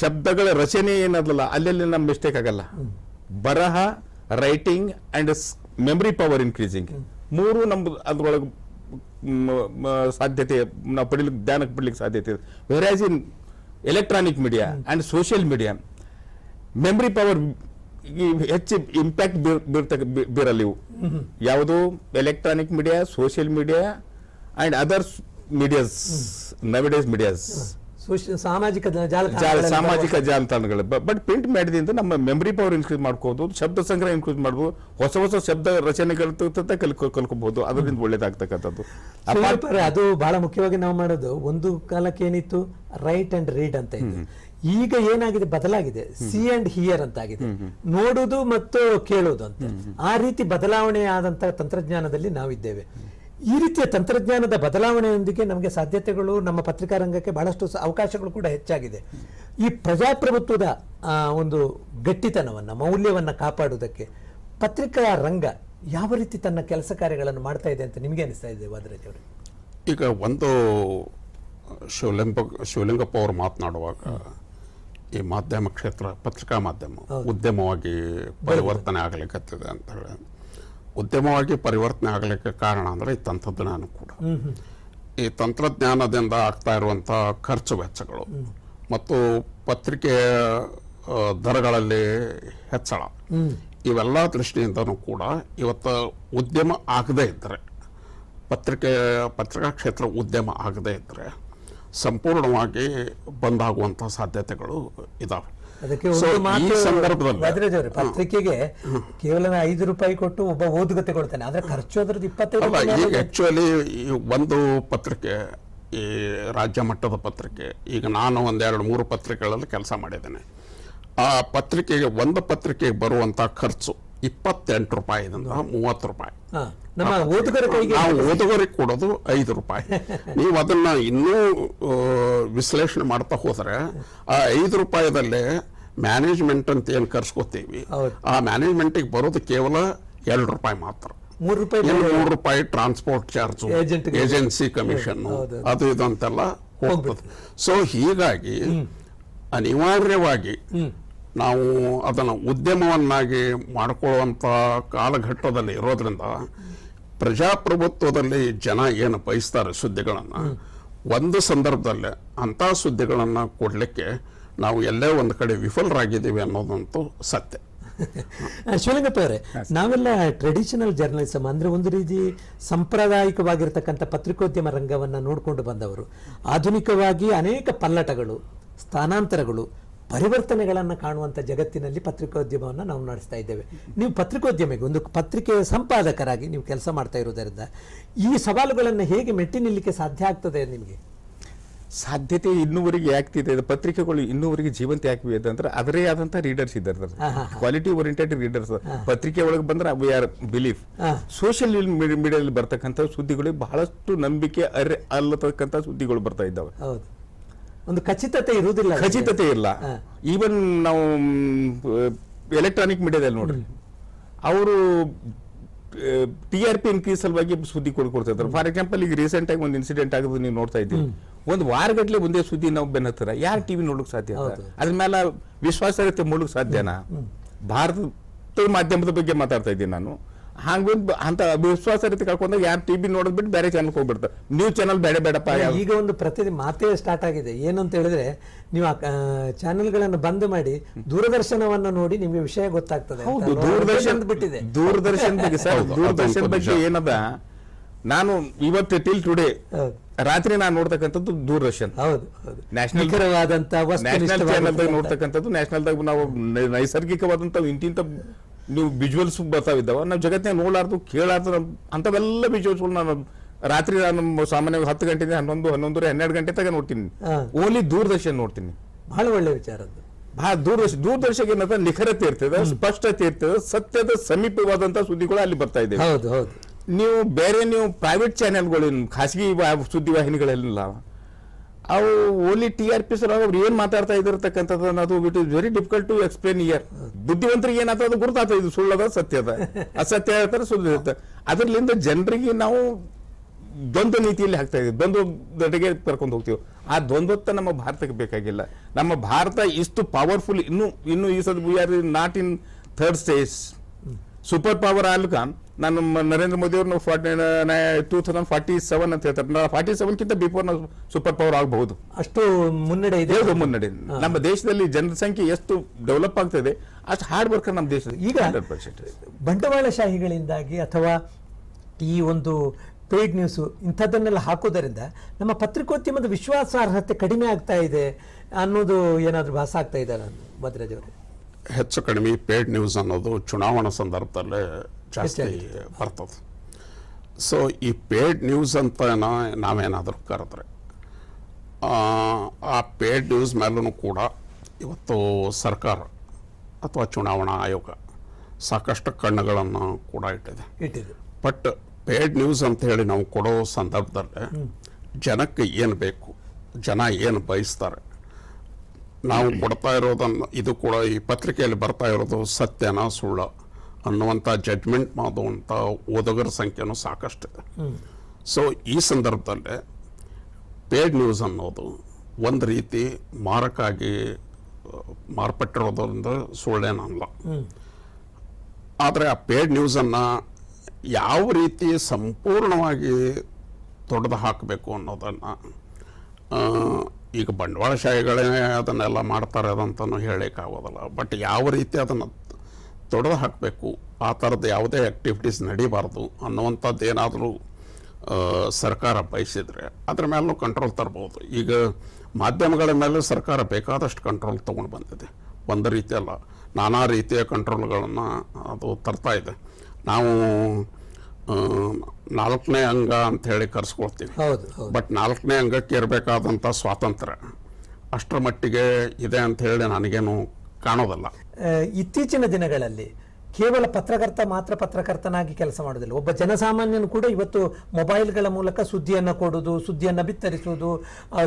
ಶಬ್ದಗಳ ರಚನೆ ಏನದಲ್ಲ ಅಲ್ಲೆಲ್ಲಿ ನಮ್ಮ ಮಿಸ್ಟೇಕ್ ಆಗಲ್ಲ. ಬರಹ writing and memory power increasing ಮೂರು ನಮ್ದು ಅದ್ರೊಳಗೆ ಸಾಧ್ಯತೆ, ನಾವು ಪಡಿಲಿಕ್ಕೆ ಧ್ಯಾನಕ್ಕೆ ಪಡಲಿಕ್ಕೆ ಸಾಧ್ಯತೆ ಇದೆ. Whereas in electronic media and social media memory power ಹೆಚ್ಚು ಇಂಪ್ಯಾಕ್ಟ್ ಬೀರ್ತಕ್ಕ ಬೀರಲ್ಲ ಇವು. ಯಾವುದು? Electronic media social media and others medias ನವಿಡೇಸ್ medias ಸಾಮಾಜಿಕ ಸಾಮಾಜಿಕ ಜಾಲತಾಣಗಳು. ಬಟ್ ಪ್ರಿಂಟ್ ಮಾಡಿದಿಂದ ನಮ್ಮ ಮೆಮರಿ ಪವರ್ ಇನ್ಕ್ರೀಸ್ ಮಾಡ್ಕೋಬಹುದು ಶಬ್ದ ಸಂಗ್ರಹ ಇನ್ಕ್ರೀಸ್ ಮಾಡಬಹುದು ಹೊಸ ಹೊಸ ಶಬ್ದ ರಚನೆಗಳು ಕಲ್ಕೊ ಕಲ್ಕೋಬಹುದು ಅದರಿಂದ ಒಳ್ಳೇದಾಗ್ತಕ್ಕಂಥದ್ದು. ಅದು ಬಹಳ ಮುಖ್ಯವಾಗಿ ನಾವು ಮಾಡೋದು ಒಂದು ಕಾಲಕ್ಕೆ ಏನಿತ್ತು? ರೈಟ್ ಅಂಡ್ ರೀಡ್ ಅಂತ ಇತ್ತು. ಈಗ ಏನಾಗಿದೆ? ಬದಲಾಗಿದೆ. ಸಿ ಅಂಡ್ ಹಿಯರ್ ಅಂತ ಆಗಿದೆ ನೋಡುವುದು ಮತ್ತು ಕೇಳುವುದು ಅಂತ. ಆ ರೀತಿ ಬದಲಾವಣೆ ಆದಂತಹ ತಂತ್ರಜ್ಞಾನದಲ್ಲಿ ನಾವಿದ್ದೇವೆ. ಈ ರೀತಿಯ ತಂತ್ರಜ್ಞಾನದ ಬದಲಾವಣೆಯೊಂದಿಗೆ ನಮಗೆ ಸಾಧ್ಯತೆಗಳು ನಮ್ಮ ಪತ್ರಿಕಾ ರಂಗಕ್ಕೆ ಬಹಳಷ್ಟು ಅವಕಾಶಗಳು ಕೂಡ ಹೆಚ್ಚಾಗಿದೆ. ಈ ಪ್ರಜಾಪ್ರಭುತ್ವದ ಒಂದು ಗಟ್ಟಿತನವನ್ನು ಮೌಲ್ಯವನ್ನು ಕಾಪಾಡುವುದಕ್ಕೆ ಪತ್ರಿಕಾ ರಂಗ ಯಾವ ರೀತಿ ತನ್ನ ಕೆಲಸ ಕಾರ್ಯಗಳನ್ನು ಮಾಡ್ತಾ ಇದೆ ಅಂತ ನಿಮಗೆ ಅನಿಸ್ತಾ ಇದೆ ವಾದರಾಜ್ ಅವರು? ಈಗ ಒಂದು ಶಿವಲಿಂಗ ಶಿವಲಿಂಗಪ್ಪ ಅವರು ಮಾತನಾಡುವಾಗ ಈ ಮಾಧ್ಯಮ ಕ್ಷೇತ್ರ ಪತ್ರಿಕಾ ಮಾಧ್ಯಮ ಉದ್ಯಮವಾಗಿ ಪರಿವರ್ತನೆ ಆಗಲಿಕ್ಕೆ ಅಂತ ಹೇಳಿ. ಉದ್ಯಮವಾಗಿ ಪರಿವರ್ತನೆ ಆಗಲಿಕ್ಕೆ ಕಾರಣ ಅಂದರೆ ಈ ತಂತ್ರಜ್ಞಾನ ಕೂಡ. ಈ ತಂತ್ರಜ್ಞಾನದಿಂದ ಆಗ್ತಾ ಇರುವಂಥ ಖರ್ಚು ವೆಚ್ಚಗಳು ಮತ್ತು ಪತ್ರಿಕೆಯ ದರಗಳಲ್ಲಿ ಹೆಚ್ಚಳ. ಇವೆಲ್ಲ ದೃಷ್ಟಿಯಿಂದನೂ ಕೂಡ ಇವತ್ತು ಉದ್ಯಮ ಆಗದೇ ಇದ್ದರೆ ಪತ್ರಿಕೆ ಪತ್ರಿಕಾ ಕ್ಷೇತ್ರ ಉದ್ಯಮ ಆಗದೇ ಇದ್ದರೆ ಸಂಪೂರ್ಣವಾಗಿ ಬಂದಾಗುವಂಥ ಸಾಧ್ಯತೆಗಳು ಇದ್ದಾವೆ ಅದಕ್ಕೆ ಒಂದು ಮಾತು ಸಂದರ್ಭದಲ್ಲಿ- ಭದ್ರಾಜ್ ಅವರೇ, ಪತ್ರಿಕೆಗೆ ಕೇವಲ ಐದು ರೂಪಾಯಿ ಕೊಟ್ಟು ಒಬ್ಬ ಓದುಗ ತಗೊಳ್ತಾನೆ ಆದ್ರೆ ಖರ್ಚು ಅದ್ರದ್ದು ಇಪ್ಪತ್ತೈದು ಆ್ಯಕ್ಚುಲಿ ಒಂದು ಪತ್ರಿಕೆ ಈ ರಾಜ್ಯ ಮಟ್ಟದ ಪತ್ರಿಕೆ ಈಗ ನಾನು ಒಂದೆರಡು ಮೂರು ಪತ್ರಿಕೆಗಳಲ್ಲಿ ಕೆಲಸ ಮಾಡಿದ್ದೇನೆ. ಆ ಪತ್ರಿಕೆಗೆ ಒಂದು ಪತ್ರಿಕೆಗೆ ಬರುವಂಥ ಖರ್ಚು ಇಪ್ಪತ್ತೆಂಟು ರೂಪಾಯಿದಿಂದ ಮೂವತ್ತು ರೂಪಾಯಿ. ಹಾ, ನಮ್ಮ ಓದುಗರ ಕೈಗೆ ನಾವು ಓದುಗರಿಗೆ ಕೊಡೋದು ಐದು ರೂಪಾಯಿ. ನೀವು ಅದನ್ನ ಇನ್ನೂ ವಿಶ್ಲೇಷಣೆ ಮಾಡ್ತಾ ಹೋದರೆ ಆ ಐದು ರೂಪಾಯಿದಲ್ಲೇ ಮ್ಯಾನೇಜ್ಮೆಂಟ್ ಅಂತ ಏನು ಕರ್ಸ್ಕೋತೀವಿ. ಆ ಮ್ಯಾನೇಜ್ಮೆಂಟಿಗೆ ಬರೋದು ಕೇವಲ ಎರಡು ರೂಪಾಯಿ ಮಾತ್ರ. ಮೂರು ರೂಪಾಯಿ ಮೂರು ರೂಪಾಯಿ ಟ್ರಾನ್ಸ್ಪೋರ್ಟ್ ಚಾರ್ಜ್ ಏಜೆನ್ಸಿ ಕಮಿಷನ್ ಅದು ಇದು ಅಂತೆಲ್ಲ ಹೋಗ್ಬೋದು ಸೊ ಹೀಗಾಗಿ ಅನಿವಾರ್ಯವಾಗಿ ನಾವು ಅದನ್ನು ಉದ್ಯಮವನ್ನಾಗಿ ಮಾಡಿಕೊಳ್ಳುವಂಥ ಕಾಲಘಟ್ಟದಲ್ಲಿ ಇರೋದ್ರಿಂದ ಪ್ರಜಾಪ್ರಭುತ್ವದಲ್ಲಿ ಜನ ಏನು ಬಯಸ್ತಾರೆ ಸುದ್ದಿಗಳನ್ನು ಒಂದು ಸಂದರ್ಭದಲ್ಲೇ ಅಂಥ ಸುದ್ದಿಗಳನ್ನು ಕೊಡಲಿಕ್ಕೆ ನಾವು ಎಲ್ಲೇ ಒಂದು ಕಡೆ ವಿಫಲರಾಗಿದ್ದೀವಿ ಅನ್ನೋದಂತೂ ಸತ್ಯ. ಶಿವಲಿಂಗಪ್ಪ ಅವರೇ ನಾವೆಲ್ಲ ಟ್ರೆಡಿಷನಲ್ ಜರ್ನಲಿಸಮ್ ಅಂದ್ರೆ ಒಂದು ರೀತಿ ಸಾಂಪ್ರದಾಯಿಕವಾಗಿರ್ತಕ್ಕಂಥ ಪತ್ರಿಕೋದ್ಯಮ ರಂಗವನ್ನ ನೋಡಿಕೊಂಡು ಬಂದವರು. ಆಧುನಿಕವಾಗಿ ಅನೇಕ ಪಲ್ಲಟಗಳು ಸ್ಥಾನಾಂತರಗಳು ಪರಿವರ್ತನೆಗಳನ್ನು ಕಾಣುವಂಥ ಜಗತ್ತಿನಲ್ಲಿ ಪತ್ರಿಕೋದ್ಯಮವನ್ನು ನಾವು ನಡೆಸ್ತಾ ಇದ್ದೇವೆ. ನೀವು ಪತ್ರಿಕೋದ್ಯಮಿಗೆ ಒಂದು ಪತ್ರಿಕೆಯ ಸಂಪಾದಕರಾಗಿ ನೀವು ಕೆಲಸ ಮಾಡ್ತಾ ಇರೋದರಿಂದ ಈ ಸವಾಲುಗಳನ್ನು ಹೇಗೆ ಮೆಟ್ಟಿ ನಿಲ್ಲಕ್ಕೆ ಸಾಧ್ಯ ಆಗ್ತದೆ ನಿಮಗೆ? ಸಾಧ್ಯತೆ ಇನ್ನೂವರೆಗೆ ಆಗ್ತಿದೆ. ಪತ್ರಿಕೆಗಳು ಇನ್ನೂವರೆಗೆ ಜೀವಂತ ಇದೆ ಅಂತಂದ್ರೆ ಅದರೇ ಆದಂತ ರೀಡರ್ಸ್ ಇದ್ದಾರೆ ಕ್ವಾಲಿಟಿ ಓರಿಯೆಂಟೆಡ್ ರೀಡರ್ಸ್ ಪತ್ರಿಕೆ ಒಳಗೆ ಬಂದ್ರೆ ವಿ ಆರ್ ಬಿಲೀಫ್. ಸೋಷಿಯಲ್ ಮೀಡಿಯಾದಲ್ಲಿ ಬರ್ತಕ್ಕಂಥ ಸುದ್ದಿಗಳು ಬಹಳಷ್ಟು ನಂಬಿಕೆ ಅರೆ ಅಲ್ಲತಕ್ಕಂಥ ಸುದ್ದಿಗಳು ಬರ್ತಾ ಇದ್ದಾವೆ. ಹೌದು. ಒಂದು ಖಚಿತತೆ ಇರುವುದಿಲ್ಲ ಖಚಿತತೆ ಇಲ್ಲ. ಈವನ್ ನಾವು ಎಲೆಕ್ಟ್ರಾನಿಕ್ ಮೀಡಿಯಾದಲ್ಲಿ ನೋಡ್ರಿ. ಅವರು ಟಿ ಆರ್ ಪಿ ಇನ್ಕ್ರೀಸ್ ಸಲುವಾಗಿ ಸುದ್ದಿ ಕೊಡ್ ಕೊಡ್ತಾ ಇದ್ದಾರೆ ಫಾರ್ ಎಕ್ಸಾಂಪಲ್ ಈಗ ರೀಸೆಂಟ್ ಆಗಿ ಒಂದು ಇನ್ಸಿಡೆಂಟ್ ಆಗೋದು ನೀವು ನೋಡ್ತಾ ಇದ್ದೀವಿ ಒಂದು ವಾರಗಟ್ಟಲೆ ಒಂದೇ ಸುದ್ದಿ ನಾವು ಬೆನ್ನ ಹತ್ತಿರ ಯಾರು ಟಿವಿ ನೋಡಕ್ ಸಾಧ್ಯ. ಅದ್ರ ಮೇಲೆ ವಿಶ್ವಾಸಾರ್ಹತೆ ಮೂಡಕ್ ಸಾಧ್ಯನಾ? ಭಾರತ ಮಾಧ್ಯಮದ ಬಗ್ಗೆ ಮಾತಾಡ್ತಾ ಇದ್ದೀನಿ ನಾನು. ಹಂಗೊಂದು ಅಂತ ವಿಶ್ವಾಸಾರ್ಹತೆ ಕಳ್ಕೊಂಡಾಗ ಯಾರು ಟಿವಿ ನೋಡೋದ್ ಬಿಟ್ಟು ಬೇರೆ ಚಾನಲ್ ಹೋಗ್ಬಿಡ್ತಾರೆ. ನ್ಯೂಸ್ ಚಾನಲ್ ಬೇಡ ಬೇಡಪ್ಪ ಈಗ ಒಂದು ಪ್ರತಿ ಮಾತೇ ಸ್ಟಾರ್ಟ್ ಆಗಿದೆ. ಏನಂತ ಅಂತ ಹೇಳಿದ್ರೆ ನೀವು ಆ ಚಾನೆಲ್ಗಳನ್ನು ಬಂದ್ ಮಾಡಿ ದೂರದರ್ಶನವನ್ನು ನೋಡಿ ನಿಮಗೆ ವಿಷಯ ಗೊತ್ತಾಗ್ತದೆ ದೂರದರ್ಶನ ಹೌದು ದೂರದರ್ಶನ ಬಗ್ಗೆ ಸರ್ ದೂರದರ್ಶನ ಬಗ್ಗೆ ಏನದ? ನಾನು ಇವತ್ತು ಟಿಲ್ ಟುಡೇ ರಾತ್ರಿ ನಾನು ನೋಡ್ತಕ್ಕಂಥದ್ದು ದೂರದರ್ಶನ್. ಹೌದು ನಿಖರವಾದಂತ ನ್ಯಾಷನಲ್ ಚಾನಲ್ದಾಗ ನೋಡ್ತಕ್ಕಂಥದ್ದು ನ್ಯಾಷನಲ್ದಾಗ ನಾವು ನೈಸರ್ಗಿಕವಾದಂತ ನೈಸರ್ಗಿಕವಾದಂಥ ಇಂತಿಂತ ನೀವು ವಿಜುವಲ್ಸ್ ಬರ್ತಾವಿದ್ದಾವ? ನಾವು ಜಗತ್ತಿನಾಗ ನೋಡಾರ್ದು ಕೇಳಾರ್ದು ನಮ್ಮ ಅಂಥವೆಲ್ಲ ವಿಜುವಲ್ಸ್ಗಳು ನಾನು ರಾತ್ರಿ ನಾನು ಸಾಮಾನ್ಯವಾಗಿ ಹತ್ತು ಗಂಟೆಯಿಂದ ಹನ್ನೊಂದು ಹನ್ನೊಂದೂವರೆ ಹನ್ನೆರಡು ಗಂಟೆ ತಗ ನೋಡ್ತೀನಿ. ಓನ್ಲಿ ದೂರದರ್ಶನ ನೋಡ್ತೀನಿ. ಬಹಳ ಒಳ್ಳೆ ವಿಚಾರ ಅದು. ಬಹಳ ದೂರದರ್ಶನ ದೂರದರ್ಶನ ಏನಂತ ನಿಖರತೆ ಇರ್ತದೆ ಸ್ಪಷ್ಟತೆ ಇರ್ತದೆ ಸತ್ಯದ ಸಮೀಪವಾದಂತ ಸುದ್ದಿಗಳು ಅಲ್ಲಿ ಬರ್ತಾ ಇದೆ ಹೌದು ಹೌದು. ನೀವು ಬೇರೆ ನೀವು ಪ್ರೈವೇಟ್ ಚಾನೆಲ್ಗಳು ಖಾಸಗಿ ಸುದ್ದಿ ವಾಹಿನಿಗಳೆಲ್ಲ ಅವು only T R P sir ಅವ್ರು ಏನ್ ಮಾತಾಡ್ತಾ ಇದಿರ್ತಕ್ಕಂಥದ್ದು ಅನ್ನೋದು it is very difficult to explain here ಬುದ್ಧಿವಂತರಿಗೆ ಏನಾಗ್ತದೆ ಅದು ಗುರುತಾಗ್ತದೆ ಇದು ಸುಳ್ಳದ ಸತ್ಯದ. ಅಸತ್ಯ ಹೇಳ್ತಾರೆ ಸುಳ್ಳು ಇರುತ್ತೆ ಅದರಿಂದ ಜನರಿಗೆ ನಾವು ದ್ವಂದ್ವ ನೀತಿಯಲ್ಲಿ ಹಾಕ್ತಾ ಇದ್ದೀವಿ. ದ್ವಂದ್ವ ದೊಡ್ಡಗೆ ಕರ್ಕೊಂಡು ಹೋಗ್ತೀವಿ. ಆ ದ್ವಂದ್ವತ್ತ ನಮ್ಮ ಭಾರತಕ್ಕೆ ಬೇಕಾಗಿಲ್ಲ. ನಮ್ಮ ಭಾರತ ಇಷ್ಟು ಪವರ್ಫುಲ್ ಇನ್ನು ಇನ್ನು ಈ ಸದ್ we are not in third stage super power ಆಲ್ಕ ನಾನು ನರೇಂದ್ರ ಮೋದಿ ಅವ್ರನ್ನ forty two thousand forty seven ಅಂತ ಹೇಳ್ತಾರೆ. ಫಾರ್ಟಿ ಸೆವೆನ್ಕಿಂತ ಬಿಫೋರ್ ನಾವು ಸೂಪರ್ ಪವರ್ ಆಗಬಹುದು. ಅಷ್ಟು ಮುನ್ನಡೆ ಇದೆ. ಮುನ್ನಡೆ. ನಮ್ಮ ದೇಶದಲ್ಲಿ ಜನಸಂಖ್ಯೆ ಎಷ್ಟು ಡೆವಲಪ್ ಆಗ್ತದೆ ಅಷ್ಟು ಹಾರ್ಡ್ ವರ್ಕರ್ ನಮ್ಮ ದೇಶದಲ್ಲಿ ಈಗ ಹಂಡ್ರೆಡ್ ಪರ್ಸೆಂಟ್ ಬಂಡವಾಳಶಾಹಿಗಳಿಂದಾಗಿ ಅಥವಾ ಈ ಒಂದು ಪೇಯ್ಡ್ ನ್ಯೂಸು ಇಂಥದ್ದನ್ನೆಲ್ಲ ಹಾಕೋದರಿಂದ ನಮ್ಮ ಪತ್ರಿಕೋದ್ಯಮದ ವಿಶ್ವಾಸಾರ್ಹತೆ ಕಡಿಮೆ ಆಗ್ತಾ ಇದೆ ಅನ್ನೋದು ಏನಾದರೂ ಭಾಸ ಆಗ್ತಾ ಇದೆ ಭದ್ರಾಜ್ ಅವರೇ? ಹೆಚ್ಚು ಕಡಿಮೆ ಪೇಡ್ ನ್ಯೂಸ್ ಅನ್ನೋದು ಚುನಾವಣಾ ಸಂದರ್ಭದಲ್ಲೇ ಜಾಸ್ತಿ. ಬರ್ತದೆ. ಸೊ ಈ ಪೇಡ್ ನ್ಯೂಸ್ ಅಂತ ನಾವೇನಾದರೂ ಕರೆದ್ರೆ ಆ, ಆ ಪೇಡ್ ನ್ಯೂಸ್ ಮೇಲೂ ಕೂಡ ಇವತ್ತು ಸರ್ಕಾರ ಅಥವಾ ಚುನಾವಣಾ ಆಯೋಗ ಸಾಕಷ್ಟು ಕಣ್ಣುಗಳನ್ನು ಕೂಡ ಇಟ್ಟಿದೆ. ಇಟ್ಟಿದೆ. ಬಟ್ ಪೇಡ್ ನ್ಯೂಸ್ ಅಂತ ಹೇಳಿ ನಾವು ಕೊಡೋ ಸಂದರ್ಭದಲ್ಲಿ ಜನಕ್ಕೆ ಏನು ಬೇಕು ಜನ ಏನು ಬಯಸ್ತಾರೆ ನಾವು ಕೊಡ್ತಾ ಇರೋದನ್ನು ಇದು ಕೂಡ ಈ ಪತ್ರಿಕೆಯಲ್ಲಿ ಬರ್ತಾ ಇರೋದು ಸತ್ಯನ ಸುಳ್ಳ. ಅನ್ನುವಂಥ ಜಡ್ಜ್ಮೆಂಟ್ ಮಾಡುವಂಥ ಓದುಗರ ಸಂಖ್ಯೆನೂ ಸಾಕಷ್ಟಿದೆ ಸೊ ಈ ಸಂದರ್ಭದಲ್ಲಿ ಪೇಡ್ ನ್ಯೂಸ್ ಅನ್ನೋದು ಒಂದು ರೀತಿ ಮಾರಕಾಗಿ ಮಾರ್ಪಟ್ಟಿರೋದ್ರಿಂದ ಸುಳ್ಳೇನಲ್ಲ. ಆದರೆ ಆ ಪೇಡ್ ನ್ಯೂಸನ್ನು ಯಾವ ರೀತಿ ಸಂಪೂರ್ಣವಾಗಿ ತೊಡೆದು ಹಾಕಬೇಕು ಅನ್ನೋದನ್ನು ಈಗ ಬಂಡವಾಳಶಾಹಿಗಳೇ ಅದನ್ನೆಲ್ಲ ಮಾಡ್ತಾರೆ ಅದಂತನೂ ಹೇಳಲಿಕ್ಕಾಗೋದಿಲ್ಲ. ಬಟ್ ಯಾವ ರೀತಿ ಅದನ್ನು ತೊಡೆದು ಹಾಕಬೇಕು ಆ ಥರದ್ದು ಯಾವುದೇ ಆ್ಯಕ್ಟಿವಿಟೀಸ್ ನಡೀಬಾರ್ದು ಅನ್ನುವಂಥದ್ದು ಏನಾದರೂ ಸರ್ಕಾರ ಬಯಸಿದರೆ ಅದ್ರ ಮೇಲೂ ಕಂಟ್ರೋಲ್ ತರ್ಬೋದು. ಈಗ ಮಾಧ್ಯಮಗಳ ಮೇಲೆ ಸರ್ಕಾರ ಬೇಕಾದಷ್ಟು ಕಂಟ್ರೋಲ್ ತೊಗೊಂಡು ಬಂದಿದೆ. ಒಂದು ರೀತಿಯಲ್ಲ ನಾನಾ ರೀತಿಯ ಕಂಟ್ರೋಲ್ಗಳನ್ನು ಅದು ತರ್ತಾ ಇದೆ. ನಾವು ನಾಲ್ಕನೇ ಅಂಗ ಅಂತ ಹೇಳಿ ಕರೆಸ್ಕೊಳ್ತೀವಿ. ಹೌದು. ಬಟ್ ನಾಲ್ಕನೇ ಅಂಗಕ್ಕೆ ಇರಬೇಕಾದಂಥ ಸ್ವಾತಂತ್ರ್ಯ ಅಷ್ಟರ ಮಟ್ಟಿಗೆ ಇದೆ ಅಂತ ಹೇಳಿ ನನಗೇನು ಕಾಣೋದಲ್ಲ. ಇತ್ತೀಚಿನ ದಿನಗಳಲ್ಲಿ ಕೇವಲ ಪತ್ರಕರ್ತ ಮಾತ್ರ ಪತ್ರಕರ್ತನಾಗಿ ಕೆಲಸ ಮಾಡೋದಿಲ್ಲ ಒಬ್ಬ ಜನಸಾಮಾನ್ಯನು ಕೂಡ ಇವತ್ತು ಮೊಬೈಲ್ಗಳ ಮೂಲಕ ಸುದ್ದಿಯನ್ನು ಕೊಡೋದು, ಸುದ್ದಿಯನ್ನು ಬಿತ್ತರಿಸುವುದು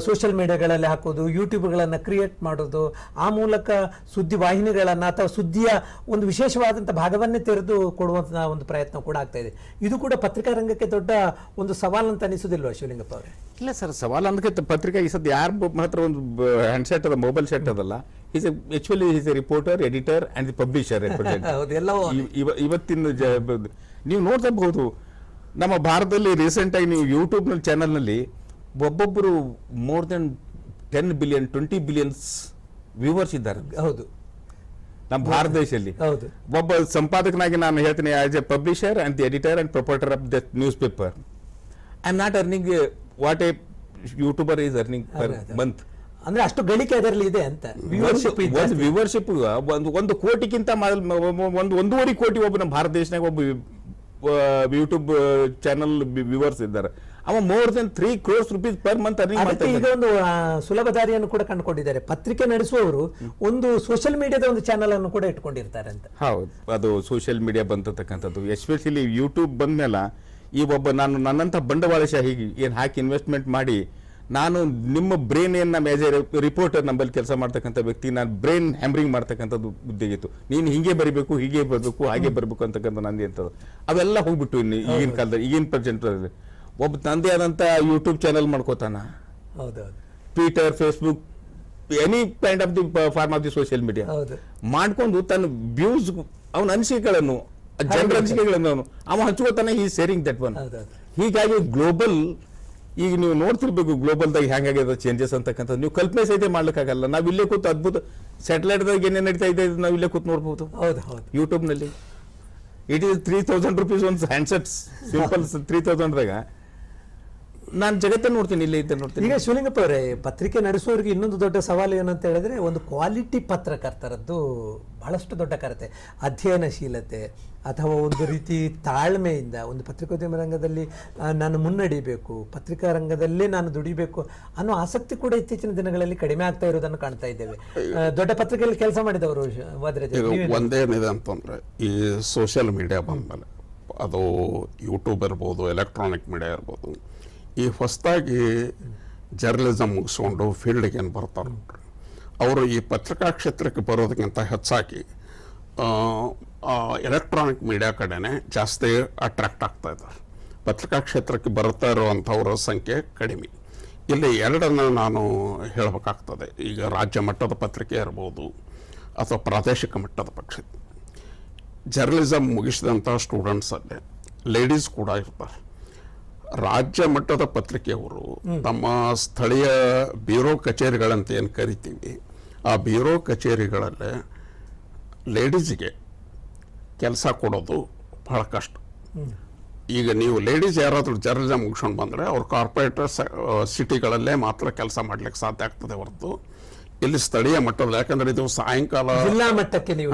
ಸೋಷಿಯಲ್ ಮೀಡಿಯಾಗಳಲ್ಲಿ ಹಾಕೋದು ಯೂಟ್ಯೂಬ್ಗಳನ್ನು ಕ್ರಿಯೇಟ್ ಮಾಡೋದು ಆ ಮೂಲಕ ಸುದ್ದಿ ವಾಹಿನಿಗಳನ್ನು ಅಥವಾ ಸುದ್ದಿಯ ಒಂದು ವಿಶೇಷವಾದಂಥ ಭಾಗವನ್ನೇ ತೆರೆದು ಕೊಡುವಂಥ ಒಂದು ಪ್ರಯತ್ನ ಕೂಡ ಆಗ್ತಾ ಇದೆ. ಇದು ಕೂಡ ಪತ್ರಿಕಾ ರಂಗಕ್ಕೆ ದೊಡ್ಡ ಒಂದು ಸವಾಲು ಅಂತ ಅನಿಸೋದಿಲ್ವಾ ಶಿವಲಿಂಗಪ್ಪ ಅವರೇ? ಇಲ್ಲ ಸರ್, ಸವಾಲು ಅಂದಕ್ಕೆ ಪತ್ರಿಕಾ ಈ ಸದ್ಯ ಯಾರು ಮಾತ್ರ ಒಂದು ಹ್ಯಾಂಡ್ಸೆಟ್ ಅದ ಮೊಬೈಲ್ ಸೆಟ್ ಅದಲ್ಲ. Is actually is a reporter editor and the publisher ಇವತ್ತಿನ ನೀವು ನೋಡ್ತಬಹುದು ನಮ್ಮ ಭಾರತದಲ್ಲಿ ರೀಸೆಂಟ್ ಆಗಿ ನೀವು ಯೂಟ್ಯೂಬ್ನಲ್ಲಿ ಚಾನಲ್ನಲ್ಲಿ ಒಬ್ಬೊಬ್ಬರು more than ten billion twenty billions viewers ಇದ್ದಾರೆ. ಹೌದು. ನಮ್ಮ ಭಾರತ ದೇಶದಲ್ಲಿ. ಹೌದು. ಒಬ್ಬ ಸಂಪಾದಕನಾಗಿ ನಾನು ಹೇಳ್ತೀನಿ as a publisher and the editor and proprietor of the news paper I am not earning what a YouTuber is earning per. Month ಅಂದ್ರೆ ಅಷ್ಟು ಗಳಿಕೆ ಅದರಲ್ಲಿ ಇದೆ ಅಂತ. ವಿವರ್ಶಿಪ್ ಒಂದು ವ್ಯೂವರ್ಶಿಪ್ ಒಂದು ಒಂದು ಕೋಟಿಗಿಂತ ಒಂದು ಒಂದೂವರೆ ಕೋಟಿ ಒಬ್ಬ ನಮ್ಮ ಭಾರತ ದೇಶನಾಗ ಒಬ್ಬ ಯೂಟ್ಯೂಬ್ ಚಾನಲ್ ವಿವರ್ಸ್ ಇದ್ದಾರೆ. ಅವ more than three crores rupees per month earning ಮಾಡ್ತಾ ಆ, ಸುಲಭ ದಾರಿಯನ್ನು ಕೂಡ ಕಂಡುಕೊಂಡಿದ್ದಾರೆ. ಪತ್ರಿಕೆ ನಡೆಸುವವರು ಒಂದು ಸೋಷಿಯಲ್ ಮೀಡಿಯಾದ ಒಂದು ಚಾನಲ್ ಅನ್ನು ಕೂಡ ಇಟ್ಕೊಂಡಿರ್ತಾರೆ ಅಂತ. ಹೌದು ಅದು ಸೋಷಿಯಲ್ ಮೀಡಿಯಾ ಬಂತಕ್ಕಂಥದ್ದು ಎಸ್ಪೆಷಲಿ ಯೂಟ್ಯೂಬ್ ಬಂದ್ಮೇಲೆ ಈ ಒಬ್ಬ ನಾನು ನನ್ನಂಥ ಬಂಡವಾಳಶಾಹಿ ಏನು ಹಾಕಿ ಇನ್ವೆಸ್ಟ್ಮೆಂಟ್ ಮಾಡಿ ನಾನು ನಿಮ್ಮ ಬ್ರೈನ್ ಏನು ನಮ್ಮ ಆಸ್ ಎ ರಿಪೋರ್ಟರ್ ನಮ್ಮಲ್ಲಿ ಕೆಲಸ ಮಾಡ್ತಕ್ಕಂಥ ವ್ಯಕ್ತಿ ನಾನು ಬ್ರೈನ್ ಹ್ಯಾಮ್ರಿಂಗ್ ಮಾಡ್ತಕ್ಕಂಥದ್ದು ಉದ್ದೇಗಿತ್ತು ನೀನು ಹಿಂಗೆ ಬರಿಬೇಕು ಹೀಗೆ ಬರಬೇಕು ಹಾಗೆ ಬರಬೇಕು ಅಂತಕ್ಕಂಥ ನಂದಿ ಅಂತದ್ದು ಅವೆಲ್ಲ ಹೋಗ್ಬಿಟ್ಟು ಇನ್ನು ಈಗಿನ ಕಾಲದಲ್ಲಿ ಈಗಿನ ಪ್ರೆಸೆಂಟ್ ಒಬ್ಬ ತಂದೆ ಆದಂಥ ಯೂಟ್ಯೂಬ್ ಚಾನಲ್ ಮಾಡ್ಕೋತಾನ. ಹೌದೌದು Twitter Facebook any kind of the form of the social media ಮಾಡ್ಕೊಂಡು ತನ್ನ ವ್ಯೂಸ್ ಅವನ ಅನಿಸಿಕೆಗಳನ್ನು ಜನರ ಅನಿಸಿಕೆಗಳನ್ನು ಅವನು ಅವ ಹಂಚ್ಕೋತಾನೆ ಈ ಸೇರಿಂಗ್ ದಟ್ ಒನ್ ಹೀಗಾಗಿ ಗ್ಲೋಬಲ್ ಈಗ ನೀವು ನೋಡ್ತಿರ್ಬೇಕು ಗ್ಲೋಬಲ್ದಾಗ ಹೆಂಗಾಗ್ಯದ ಚೇಂಜಸ್ ಅಂತಕ್ಕಂಥದ್ದು. ನೀವು ಕಲ್ಪನೆ ಸಹಿತ ಮಾಡ್ಲಿಕ್ಕಾಗಲ್ಲ. ನಾವು ಇಲ್ಲೇ ಕೂತು ಅದ್ಭುತ ಸ್ಯಾಟಲೈಟ್ದಾಗ ಏನೇನು ನಡೀತಾ ಇದೆ ನಾವು ಇಲ್ಲೇ ಕೂತು ನೋಡ್ಬೋದು. ಹೌದು ಹೌದು. ಯೂಟ್ಯೂಬ್ನಲ್ಲಿ it is three thousand rupees ಒಂದು ಹ್ಯಾಂಡ್ಸೆಟ್ಸ್ ಸಿಂಪಲ್ ತ್ರೀ ತೌಸಂಡ್ದಾಗ ನಾನು ಜಗತ್ತನ್ನು ನೋಡ್ತೀನಿ ಇಲ್ಲೇ ಇದ್ದ ನೋಡ್ತೀನಿ ಈಗ ಶಿವಲಿಂಗಪ್ಪ ಅವರೇ ಪತ್ರಿಕೆ ನಡೆಸುವವರಿಗೆ ಇನ್ನೊಂದು ದೊಡ್ಡ ಸವಾಲು ಏನಂತ ಹೇಳಿದ್ರೆ ಒಂದು ಕ್ವಾಲಿಟಿ ಪತ್ರಕರ್ತರದ್ದು ಬಹಳಷ್ಟು ದೊಡ್ಡ ಕರತೆ ಅಧ್ಯಯನಶೀಲತೆ ಅಥವಾ ಒಂದು ರೀತಿ ತಾಳ್ಮೆಯಿಂದ ಒಂದು ಪತ್ರಿಕೋದ್ಯಮ ರಂಗದಲ್ಲಿ ನಾನು ಮುನ್ನಡಿಬೇಕು ಪತ್ರಿಕಾ ರಂಗದಲ್ಲೇ ನಾನು ದುಡಿಬೇಕು ಅನ್ನೋ ಆಸಕ್ತಿ ಕೂಡ ಇತ್ತೀಚಿನ ದಿನಗಳಲ್ಲಿ ಕಡಿಮೆ ಆಗ್ತಾ ಇರೋದನ್ನು ಕಾಣ್ತಾ ಇದ್ದೇವೆ ದೊಡ್ಡ ಪತ್ರಿಕೆಯಲ್ಲಿ ಕೆಲಸ ಮಾಡಿದವರು? ಒಂದೇನಿದೆ ಅಂತಂದ್ರೆ ಈ ಸೋಷಿಯಲ್ ಮೀಡಿಯಾ ಬಂದಮೇಲೆ ಅದು ಯೂಟ್ಯೂಬ್ ಇರ್ಬೋದು ಎಲೆಕ್ಟ್ರಾನಿಕ್ ಮೀಡಿಯಾ ಇರ್ಬೋದು ಈ ಹೊಸದಾಗಿ ಜರ್ನಲಿಸಮ್ ಮುಗಿಸ್ಕೊಂಡು ಫೀಲ್ಡಿಗೆ ಏನು ಬರ್ತಾರೆ ಅವರು ಈ ಪತ್ರಿಕಾ ಕ್ಷೇತ್ರಕ್ಕೆ ಬರೋದಕ್ಕಿಂತ ಹೆಚ್ಚಾಗಿ ಎಲೆಕ್ಟ್ರಾನಿಕ್ ಮೀಡಿಯಾ ಕಡೆನೆ ಜಾಸ್ತಿ ಅಟ್ರಾಕ್ಟ್ ಆಗ್ತಾ ಇದ್ದಾರೆ ಪತ್ರಿಕಾ ಕ್ಷೇತ್ರಕ್ಕೆ ಬರ್ತಾ ಇರುವಂಥವ್ರ ಸಂಖ್ಯೆ ಕಡಿಮೆ. ಇಲ್ಲಿ ಎರಡನ್ನು ನಾನು ಹೇಳಬೇಕಾಗ್ತದೆ. ಈಗ ರಾಜ್ಯ ಮಟ್ಟದ ಪತ್ರಿಕೆ ಇರ್ಬೋದು, ಅಥವಾ ಪ್ರಾದೇಶಿಕ ಮಟ್ಟದ ಪಕ್ಷ. ಜರ್ನಲಿಸಮ್ ಮುಗಿಸಿದಂಥ ಸ್ಟೂಡೆಂಟ್ಸಲ್ಲೇ ಲೇಡೀಸ್ ಕೂಡ ಇರ್ತಾರೆ. ರಾಜ್ಯ ಮಟ್ಟದ ಪತ್ರಿಕೆಯವರು ತಮ್ಮ ಸ್ಥಳೀಯ ಬ್ಯೂರೋ ಕಚೇರಿಗಳಂತ ಏನು ಕರಿತೀವಿ? ಆ ಬ್ಯೂರೋ ಕಚೇರಿಗಳಲ್ಲೇ ಲೇಡೀಸಿಗೆ ಕೆಲಸ ಕೊಡೋದು ಬಹಳ ಕಷ್ಟ. ಈಗ ನೀವು ಲೇಡೀಸ್ ಯಾರಾದರೂ ಜರ್ನಲಿಸಮ್ ಮುಗಿಸ್ಕೊಂಡು ಬಂದರೆ ಅವ್ರು ಕಾರ್ಪೊರೇಟರ್ ಸಿಟಿಗಳಲ್ಲೇ ಮಾತ್ರ ಕೆಲಸ ಮಾಡ್ಲಿಕ್ಕೆ ಸಾಧ್ಯ ಆಗ್ತದೆ ಹೊರತು. ಇಲ್ಲಿ ಸ್ಥಳೀಯ ಮಟ್ಟದಲ್ಲಿ ಯಾಕಂದರೆ ಇದು ಸಾಯಂಕಾಲ ಜಿಲ್ಲಾ ಮಟ್ಟಕ್ಕೆ ನೀವು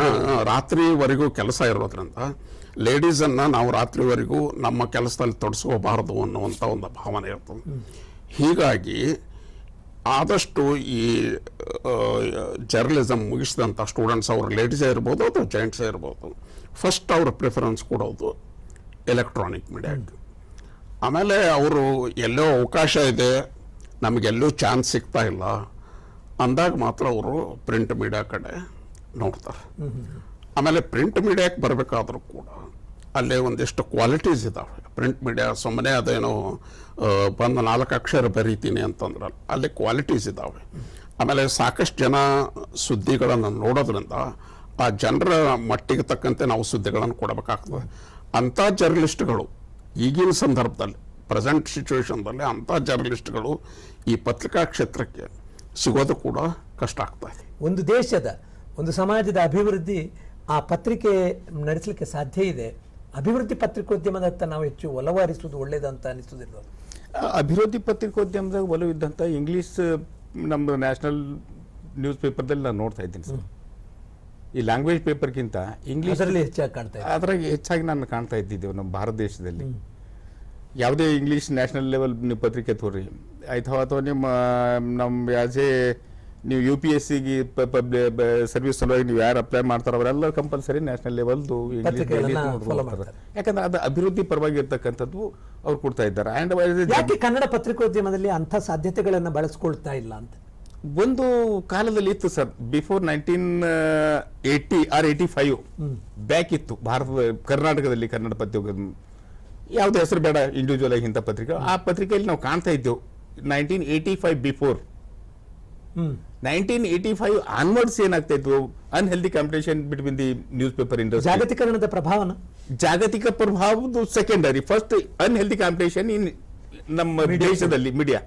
ರಾತ್ರಿವರೆಗೂ ಕೆಲಸ ಇರೋದ್ರಿಂದ ಲೇಡೀಸನ್ನು ನಾವು ರಾತ್ರಿವರೆಗೂ ನಮ್ಮ ಕೆಲಸದಲ್ಲಿ ತೊಡಸ್ಕೋಬಾರದು ಅನ್ನುವಂಥ ಒಂದು ಭಾವನೆ ಇರ್ತದೆ. ಹೀಗಾಗಿ ಆದಷ್ಟು ಈ ಜರ್ನಲಿಸಮ್ ಮುಗಿಸಿದಂಥ ಸ್ಟೂಡೆಂಟ್ಸ್ ಅವರು ಲೇಡೀಸೇ ಇರ್ಬೋದು ಅಥವಾ ಜೆಂಟ್ಸೇ ಇರ್ಬೋದು ಫಸ್ಟ್ ಅವ್ರ ಪ್ರಿಫರೆನ್ಸ್ ಕೊಡೋದು ಎಲೆಕ್ಟ್ರಾನಿಕ್ ಮೀಡಿಯಾಕ್ಕೆ ಆಮೇಲೆ ಅವರು ಎಲ್ಲೋ ಅವಕಾಶ ಇದೆ ನಮಗೆಲ್ಲೂ ಚಾನ್ಸ್ ಸಿಗ್ತಾ ಇಲ್ಲ ಅಂದಾಗ ಮಾತ್ರ ಅವರು ಪ್ರಿಂಟ್ ಮೀಡಿಯಾ ಕಡೆ ನೋಡ್ತಾರೆ. ಆಮೇಲೆ ಪ್ರಿಂಟ್ ಮೀಡಿಯಾಕ್ಕೆ ಬರಬೇಕಾದ್ರೂ ಕೂಡ ಅಲ್ಲಿ ಒಂದಿಷ್ಟು ಕ್ವಾಲಿಟೀಸ್ ಇದ್ದಾವೆ ಪ್ರಿಂಟ್ ಮೀಡಿಯಾ ಸುಮ್ಮನೆ ಅದೇನೋ ಬಂದು ನಾಲ್ಕು ಅಕ್ಷರ ಬರೀತೀನಿ ಅಂತಂದ್ರೆ ಅಲ್ಲಿ ಕ್ವಾಲಿಟೀಸ್ ಇದ್ದಾವೆ ಆಮೇಲೆ ಸಾಕಷ್ಟು ಜನ ಸುದ್ದಿಗಳನ್ನು ನೋಡೋದ್ರಿಂದ ಆ ಜನರ ಮಟ್ಟಿಗೆ ತಕ್ಕಂತೆ ನಾವು ಸುದ್ದಿಗಳನ್ನು ಕೊಡಬೇಕಾಗ್ತದೆ. ಅಂಥ ಜರ್ನಲಿಸ್ಟ್ಗಳು ಈಗಿನ ಸಂದರ್ಭದಲ್ಲಿ ಪ್ರೆಸೆಂಟ್ ಸಿಚುವೇಷನ್ದಲ್ಲಿ ಅಂಥ ಜರ್ನಲಿಸ್ಟ್ಗಳು ಈ ಪತ್ರಿಕಾ ಕ್ಷೇತ್ರಕ್ಕೆ ಸಿಗೋದು ಕೂಡ ಕಷ್ಟ ಆಗ್ತಾ ಇದೆ. ಒಂದು ದೇಶದ, ಒಂದು ಸಮಾಜದ ಅಭಿವೃದ್ಧಿ ಆ ಪತ್ರಿಕೆ ನಡೆಸಲಿಕ್ಕೆ ಸಾಧ್ಯ ಇದೆ. ಅಭಿವೃದ್ಧಿ ಪತ್ರಿಕೋದ್ಯಮದತ್ತ ನಾವು ಹೆಚ್ಚು ಒಲವಾರಿಸುವುದು ಒಳ್ಳೆಯದಂತ ಅನಿಸುವುದಿಲ್ಲ ಅಭಿವೃದ್ಧಿ ಪತ್ರಿಕೋದ್ಯಮದಾಗ ಒಲವು ಇದ್ದಂಥ ಇಂಗ್ಲೀಷ್ ನಮ್ಮ ನ್ಯಾಷನಲ್ ನ್ಯೂಸ್ ಪೇಪರ್ದಲ್ಲಿ ನಾನು ನೋಡ್ತಾ ಇದ್ದೀನಿ ಸರ್. ಈ ಲ್ಯಾಂಗ್ವೇಜ್ ಪೇಪರ್ಗಿಂತ ಇಂಗ್ಲೀಷ್ ಅದರಲ್ಲಿ ಹೆಚ್ಚಾಗಿ ಕಾಣ್ತಾ ಅದ್ರಾಗ ಹೆಚ್ಚಾಗಿ ನಾನು ಕಾಣ್ತಾ ಇದ್ದಿದ್ದೇವೆ ನಮ್ಮ ಭಾರತ ದೇಶದಲ್ಲಿ. ಯಾವುದೇ ಇಂಗ್ಲೀಷ್ ನ್ಯಾಷನಲ್ ಲೆವೆಲ್ ನೀವು ಪತ್ರಿಕೆ ತೋರಿ ಆಯ್ತು ಅಥವಾ ನಿಮ್ಮ ನಮ್ಮ ಆಸ್ ಎ ನೀವು ಯು ಪಿ ಎಸ್ ಸಿಗೆ ಸರ್ವಿಸ್ ಸಲುವಾಗಿ ನೀವು ಯಾರು ಅಪ್ಲೈ ಮಾಡ್ತಾರೋ ಅವರೆಲ್ಲ ಕಂಪಲ್ಸರಿ ನ್ಯಾಷನಲ್ ಲೆವೆಲ್ದು. ಯಾಕಂದ್ರೆ ಅದು ಅಭಿವೃದ್ಧಿ ಪರವಾಗಿ ಇರ್ತಕ್ಕಂಥದ್ದು ಅವ್ರು ಕೊಡ್ತಾ ಇದ್ದಾರೆ. ಆ್ಯಂಡ್ ಯಾಕೆ ಕನ್ನಡ ಪತ್ರಿಕೋದ್ಯಮದಲ್ಲಿ ಅಂಥ ಸಾಧ್ಯತೆಗಳನ್ನು ಬಳಸ್ಕೊಳ್ತಾ ಇಲ್ಲ ಅಂತ? ಒಂದು ಕಾಲದಲ್ಲಿ ಇತ್ತು sir. Before nineteen eighty or eighty five back ಇತ್ತು. ಭಾರತದ ಕರ್ನಾಟಕದಲ್ಲಿ ಕನ್ನಡ ಪತ್ರಿಕೆ ಯಾವ್ದು ಹೆಸರು ಬೇಡ ಇಂಡಿವಿಜುವಲ್ ಆಗಿ ಇಂಥ ಪತ್ರಿಕೆ. ಆ ಪತ್ರಿಕೆಯಲ್ಲಿ ನಾವು ಕಾಣ್ತಾ ಇದ್ದೆವು. Nineteen eighty five before nineteen eighty five onwards ಏನಾಗ್ತಾ ಇತ್ತು unhealthy competition between the news paper industry ಜಾಗತೀಕರಣದ ಪ್ರಭಾವನ? ಜಾಗತಿಕ ಪ್ರಭಾವದ್ದು secondary first unhealthy competition in ನಮ್ಮ ದೇಶದಲ್ಲಿ media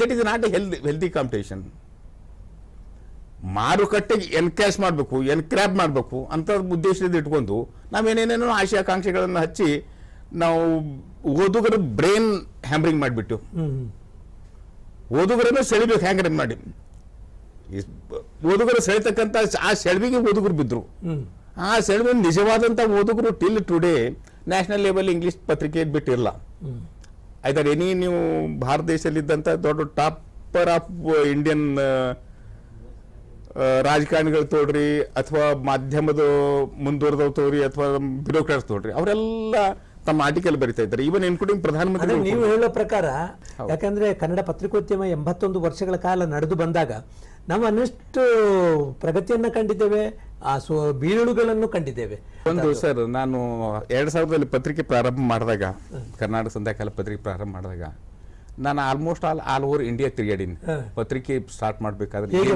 that is not a healthy healthy competition ಮಾರುಕಟ್ಟೆಗೆ ಎನ್ಕ್ಯಾಶ್ ಮಾಡಬೇಕು ಎನ್ಕ್ರ್ಯಾಬ್ ಮಾಡಬೇಕು ಅಂತ ಉದ್ದೇಶದಿಂದ ಇಟ್ಕೊಂಡು ನಾವೇನೇನೇನೋ ಆಶಯಾಕಾಂಕ್ಷೆಗಳನ್ನು ಹಚ್ಚಿ ನಾವು ಓದುಗರ ಬ್ರೈನ್ ಹ್ಯಾಮ್ರಿಂಗ್ ಮಾಡಿಬಿಟ್ಟು ಓದುಗರನ್ನ ಸೆಳಿಬೇಕು ಹ್ಯಾಂಗ್ರಿಂಗ್ ಮಾಡಿ. ಓದುಗರು ಸೆಳೆತಕ್ಕಂಥ ಆ ಸೆಳವಿಗೆ ಓದುಗರು ಬಿದ್ರು. ಆ ಸೆಳವಿನ ನಿಜವಾದಂಥ ಓದುಗರು till today national level English ಪತ್ರಿಕೆ ಬಿಟ್ಟಿರಲ್ಲ ಆಯ್ತಾರೆ ಎನಿ ನೀವು ಭಾರತ ದೇಶದಲ್ಲಿದ್ದಂಥ ದೊಡ್ಡ ಟಾಪರ್ ಆಫ್ ಇಂಡಿಯನ್ ರಾಜಕಾರಣಿಗಳು ತೋಡ್ರಿ ಅಥವಾ ಮಾಧ್ಯಮದ ಮುಂದುವರೆದವ್ ತೋರಿ ಅಥವಾ ಬ್ಯೂರೋಕ್ರಾಟ್ಸ್ ತೋಡ್ರಿ ಅವರೆಲ್ಲ ತಮ್ಮ ಆರ್ಟಿಕಲ್ ಬರಿತಾ ಇದ್ದಾರೆ. ಈವನ್ ಇನ್ಕ್ಲೂಡಿಂಗ್ ಪ್ರಧಾನಮಂತ್ರಿ ನೀವು ಹೇಳೋ ಪ್ರಕಾರ ಯಾಕಂದ್ರೆ ಕನ್ನಡ ಪತ್ರಿಕೋದ್ಯಮ ಎಂಬತ್ತೊಂದು ವರ್ಷಗಳ ಕಾಲ ನಡೆದು ಬಂದಾಗ ನಾವು ಅನ್ನಷ್ಟು ಪ್ರಗತಿಯನ್ನ ಕಂಡಿದ್ದೇವೆ ಆ ಸೊ ಬೀಳುಗಳನ್ನು ಕಂಡಿದ್ದೇವೆ. ಒಂದು ಸರ್ ನಾನು ಎರಡು ಸಾವಿರದಲ್ಲಿ ಪತ್ರಿಕೆ ಪ್ರಾರಂಭ ಮಾಡಿದಾಗ ಕರ್ನಾಟಕ ಸಂಧ್ಯಾಕಾಲ ಪತ್ರಿಕೆ ಪ್ರಾರಂಭ ಮಾಡಿದಾಗ ನಾನು almost all all over India ತಿರುಗಾಡೀನಿ ಪತ್ರಿಕೆ ಸ್ಟಾರ್ಟ್ ಮಾಡಬೇಕಾದ್ರೆ ಹೇಗೆ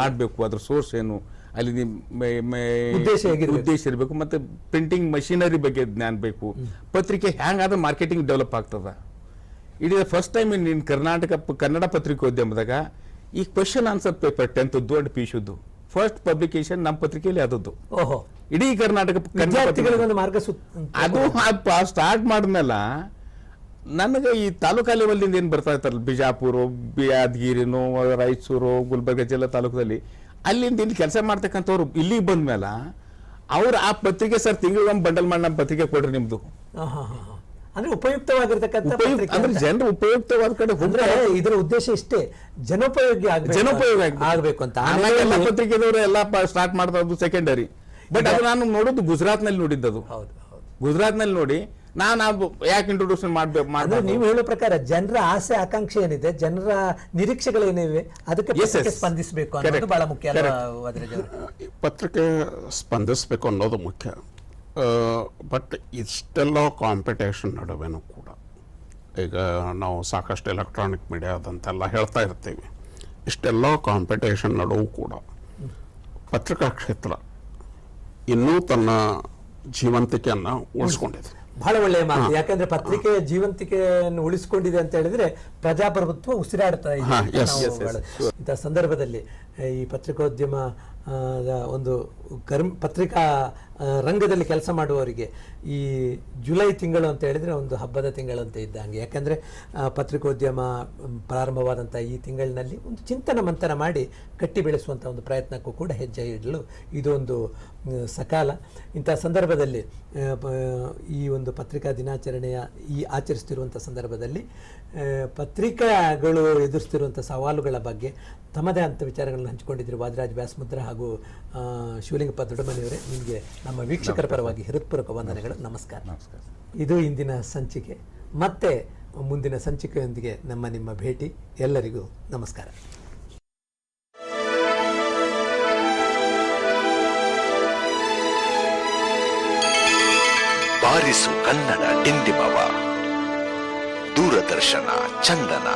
ಮಾಡಬೇಕು? ಅದ್ರ ಸೋರ್ಸ್ ಏನು ಅಲ್ಲಿ ಉದ್ದೇಶ ಉದ್ದೇಶ ಇರಬೇಕು ಮತ್ತೆ ಪ್ರಿಂಟಿಂಗ್ ಮಷಿನರಿ ಬಗ್ಗೆ ಜ್ಞಾನ ಬೇಕು. ಪತ್ರಿಕೆ ಹ್ಯಾಂಗಾದ್ರೆ ಮಾರ್ಕೆಟಿಂಗ್ ಡೆವಲಪ್ ಆಗ್ತದ. ಇಡೀ first time in Karnataka Kannada ಪತ್ರಿಕೋದ್ಯಮದಾಗ ಈ ಕ್ವೆಶನ್ ಆನ್ಸರ್ ಪೇಪರ್ ಟೆಂತ್ ದೊಡ್ಡ ಪಿಶುದ್ದು. ಫಸ್ಟ್ ಪಬ್ಲಿಕೇಶನ್ ನಮ್ಮ ಪತ್ರಿಕೆಯಲ್ಲಿ ಅದದ್ದು. ಓಹೋ. ಇಡೀ ಕರ್ನಾಟಕ ವಿದ್ಯಾರ್ಥಿಗಳಿಗೊಂದು ಅದು ಸ್ಟಾರ್ಟ್ ಮಾಡಿದ್ಮೇಲೆ ನನಗೆ ಈ ತಾಲೂಕಾ ಲೆವೆಲ್ದಿಂದ ಏನು ಬರ್ತಾ ಇರ್ತಾರಲ್ಲ ಬಿಜಾಪುರ ಯಾದಗಿರಿನೋ ರಾಯಚೂರು ಗುಲ್ಬರ್ಗ ಜಿಲ್ಲಾ ತಾಲೂಕದಲ್ಲಿ ಅಲ್ಲಿಂದ ಇಲ್ಲಿ ಕೆಲಸ ಮಾಡ್ತಕ್ಕಂಥವ್ರು ಇಲ್ಲಿಗೆ ಬಂದ್ಮೇಲೆ ಅವ್ರು ಆ ಪತ್ರಿಕೆ ಸರ್ ತಿಂಗಳಿಗೊಮ್ಮೆ ಬಂಡಲ್ ಮಾಡಿ ನಮ್ಮ ಪತ್ರಿಕೆ ಕೊಡ್ರಿ ನಿಮ್ದು. ಅಂದ್ರೆ ಉಪಯುಕ್ತವಾಗಿರ್ತಕ್ಕಂಥ ಉಪಯುಕ್ತ ಅಂದ್ರೆ. ಜನರು ಉಪಯುಕ್ತವಾದ ಕಡೆ ಹೋದ್ರೆ ಇದರ ಉದ್ದೇಶ ಇಷ್ಟೇ ಜನೋಪಯೋಗಿ ಆಗ್ಬೇಕು ಜನೋಪಯೋಗ ಆಗ್ಬೇಕು. ಅಂತ. ಆಮೇಲೆ ಎಲ್ಲ ಪತ್ರಿಕೆದವರು ಎಲ್ಲ ಸ್ಟಾರ್ಟ್ ಮಾಡ್ತಾ ಇದ್ದು ಸೆಕೆಂಡರಿ ಬಟ್ ಅದು ನಾನು ನೋಡೋದು ಗುಜರಾತ್ನಲ್ಲಿ ನೋಡಿದ್ದು ಹೌದು ಹೌದು. ಗುಜರಾತ್ನಲ್ಲಿ ನೋಡಿ ನಾನು ಅದು ಯಾಕೆ ಇಂಟ್ರೊಡ್ಯೂಷನ್ ಮಾಡ್ಬೇಕು ಮಾಡಿದ್ರೆ ನೀವು ಹೇಳೋ ಪ್ರಕಾರ ಜನರ ಆಸೆ ಆಕಾಂಕ್ಷೆ ಏನಿದೆ ಜನರ ನಿರೀಕ್ಷೆಗಳೇನಿವೆ ಅದಕ್ಕೆ ಸ್ಪಂದಿಸಬೇಕು ಅನ್ನೋದು. ಬಹಳ ಮುಖ್ಯ? ಪತ್ರಿಕೆ ಸ್ಪಂದಿಸಬೇಕು ಅನ್ನೋದು ಮುಖ್ಯ. ಬಟ್ ಇಷ್ಟೆಲ್ಲ ಕಾಂಪಿಟೇಷನ್ ನಡುವೆನೂ ಕೂಡ ಈಗ ನಾವು ಸಾಕಷ್ಟು ಎಲೆಕ್ಟ್ರಾನಿಕ್ ಮೀಡಿಯಾದಂತೆಲ್ಲ ಹೇಳ್ತಾ ಇರ್ತೀವಿ. ಇಷ್ಟೆಲ್ಲ ಕಾಂಪಿಟೇಷನ್ ನಡುವು ಕೂಡ ಪತ್ರಿಕಾ ಕ್ಷೇತ್ರ ಇನ್ನೂ ತನ್ನ ಜೀವಂತಿಕೆಯನ್ನು ಉಳಿಸ್ಕೊಂಡಿದೆ. ಬಹಳ ಒಳ್ಳೆಯ ಮಾತು. ಯಾಕಂದ್ರೆ ಪತ್ರಿಕೆಯ ಜೀವಂತಿಕೆಯನ್ನು ಉಳಿಸಿಕೊಂಡಿದೆ ಅಂತ ಹೇಳಿದ್ರೆ ಪ್ರಜಾಪ್ರಭುತ್ವ ಉಸಿರಾಡ್ತಾ ಇದೆ ಇಂತಹ ಸಂದರ್ಭದಲ್ಲಿ ಈ ಪತ್ರಿಕೋದ್ಯಮ ಒಂದು ಕರ್ಮ ಪತ್ರಿಕಾ ರಂಗದಲ್ಲಿ ಕೆಲಸ ಮಾಡುವವರಿಗೆ ಈ ಜುಲೈ ತಿಂಗಳು ಅಂತ ಹೇಳಿದರೆ ಒಂದು ಹಬ್ಬದ ತಿಂಗಳು ಅಂತ ಇದ್ದಂಗೆ ಯಾಕೆಂದರೆ ಪತ್ರಿಕೋದ್ಯಮ ಪ್ರಾರಂಭವಾದಂಥ ಈ ತಿಂಗಳಿನಲ್ಲಿ ಒಂದು ಚಿಂತನ ಮಂಥನ ಮಾಡಿ ಕಟ್ಟಿ ಬೆಳೆಸುವಂಥ ಒಂದು ಪ್ರಯತ್ನಕ್ಕೂ ಕೂಡ ಹೆಜ್ಜೆ ಇಡಲು ಇದೊಂದು ಸಕಾಲ. ಇಂಥ ಸಂದರ್ಭದಲ್ಲಿ ಈ ಒಂದು ಪತ್ರಿಕಾ ದಿನಾಚರಣೆಯ ಈ ಆಚರಿಸ್ತಿರುವಂಥ ಸಂದರ್ಭದಲ್ಲಿ ಪತ್ರಿಕಾಗಳು ಎದುರಿಸ್ತಿರುವಂಥ ಸವಾಲುಗಳ ಬಗ್ಗೆ ತಮ್ಮದೇ ಅಂತ ವಿಚಾರಗಳನ್ನು ಹಂಚಿಕೊಂಡಿದ್ದರು ವಾದರಾಜ್ ವ್ಯಾಸಮುದ್ರ ಹಾಗೂ ಶಿವಲಿಂಗಪ್ಪ ದೊಡ್ಡಮನೆಯವರೇ. ನಿಮಗೆ ನಮ್ಮ ವೀಕ್ಷಕರ ಪರವಾಗಿ ಹೃತ್ಪೂರ್ವಕ ವಂದನೆಗಳು. ನಮಸ್ಕಾರ. ನಮಸ್ಕಾರ. ಇದು ಇಂದಿನ ಸಂಚಿಕೆ. ಮತ್ತೆ ಮುಂದಿನ ಸಂಚಿಕೆಯೊಂದಿಗೆ ನಮ್ಮ ನಿಮ್ಮ ಭೇಟಿ. ಎಲ್ಲರಿಗೂ ನಮಸ್ಕಾರ. ಬಾರಿಸು ಕನ್ನಡ ಡಿಂಡಿಮವ ದೂರದರ್ಶನ ಚಂದನ.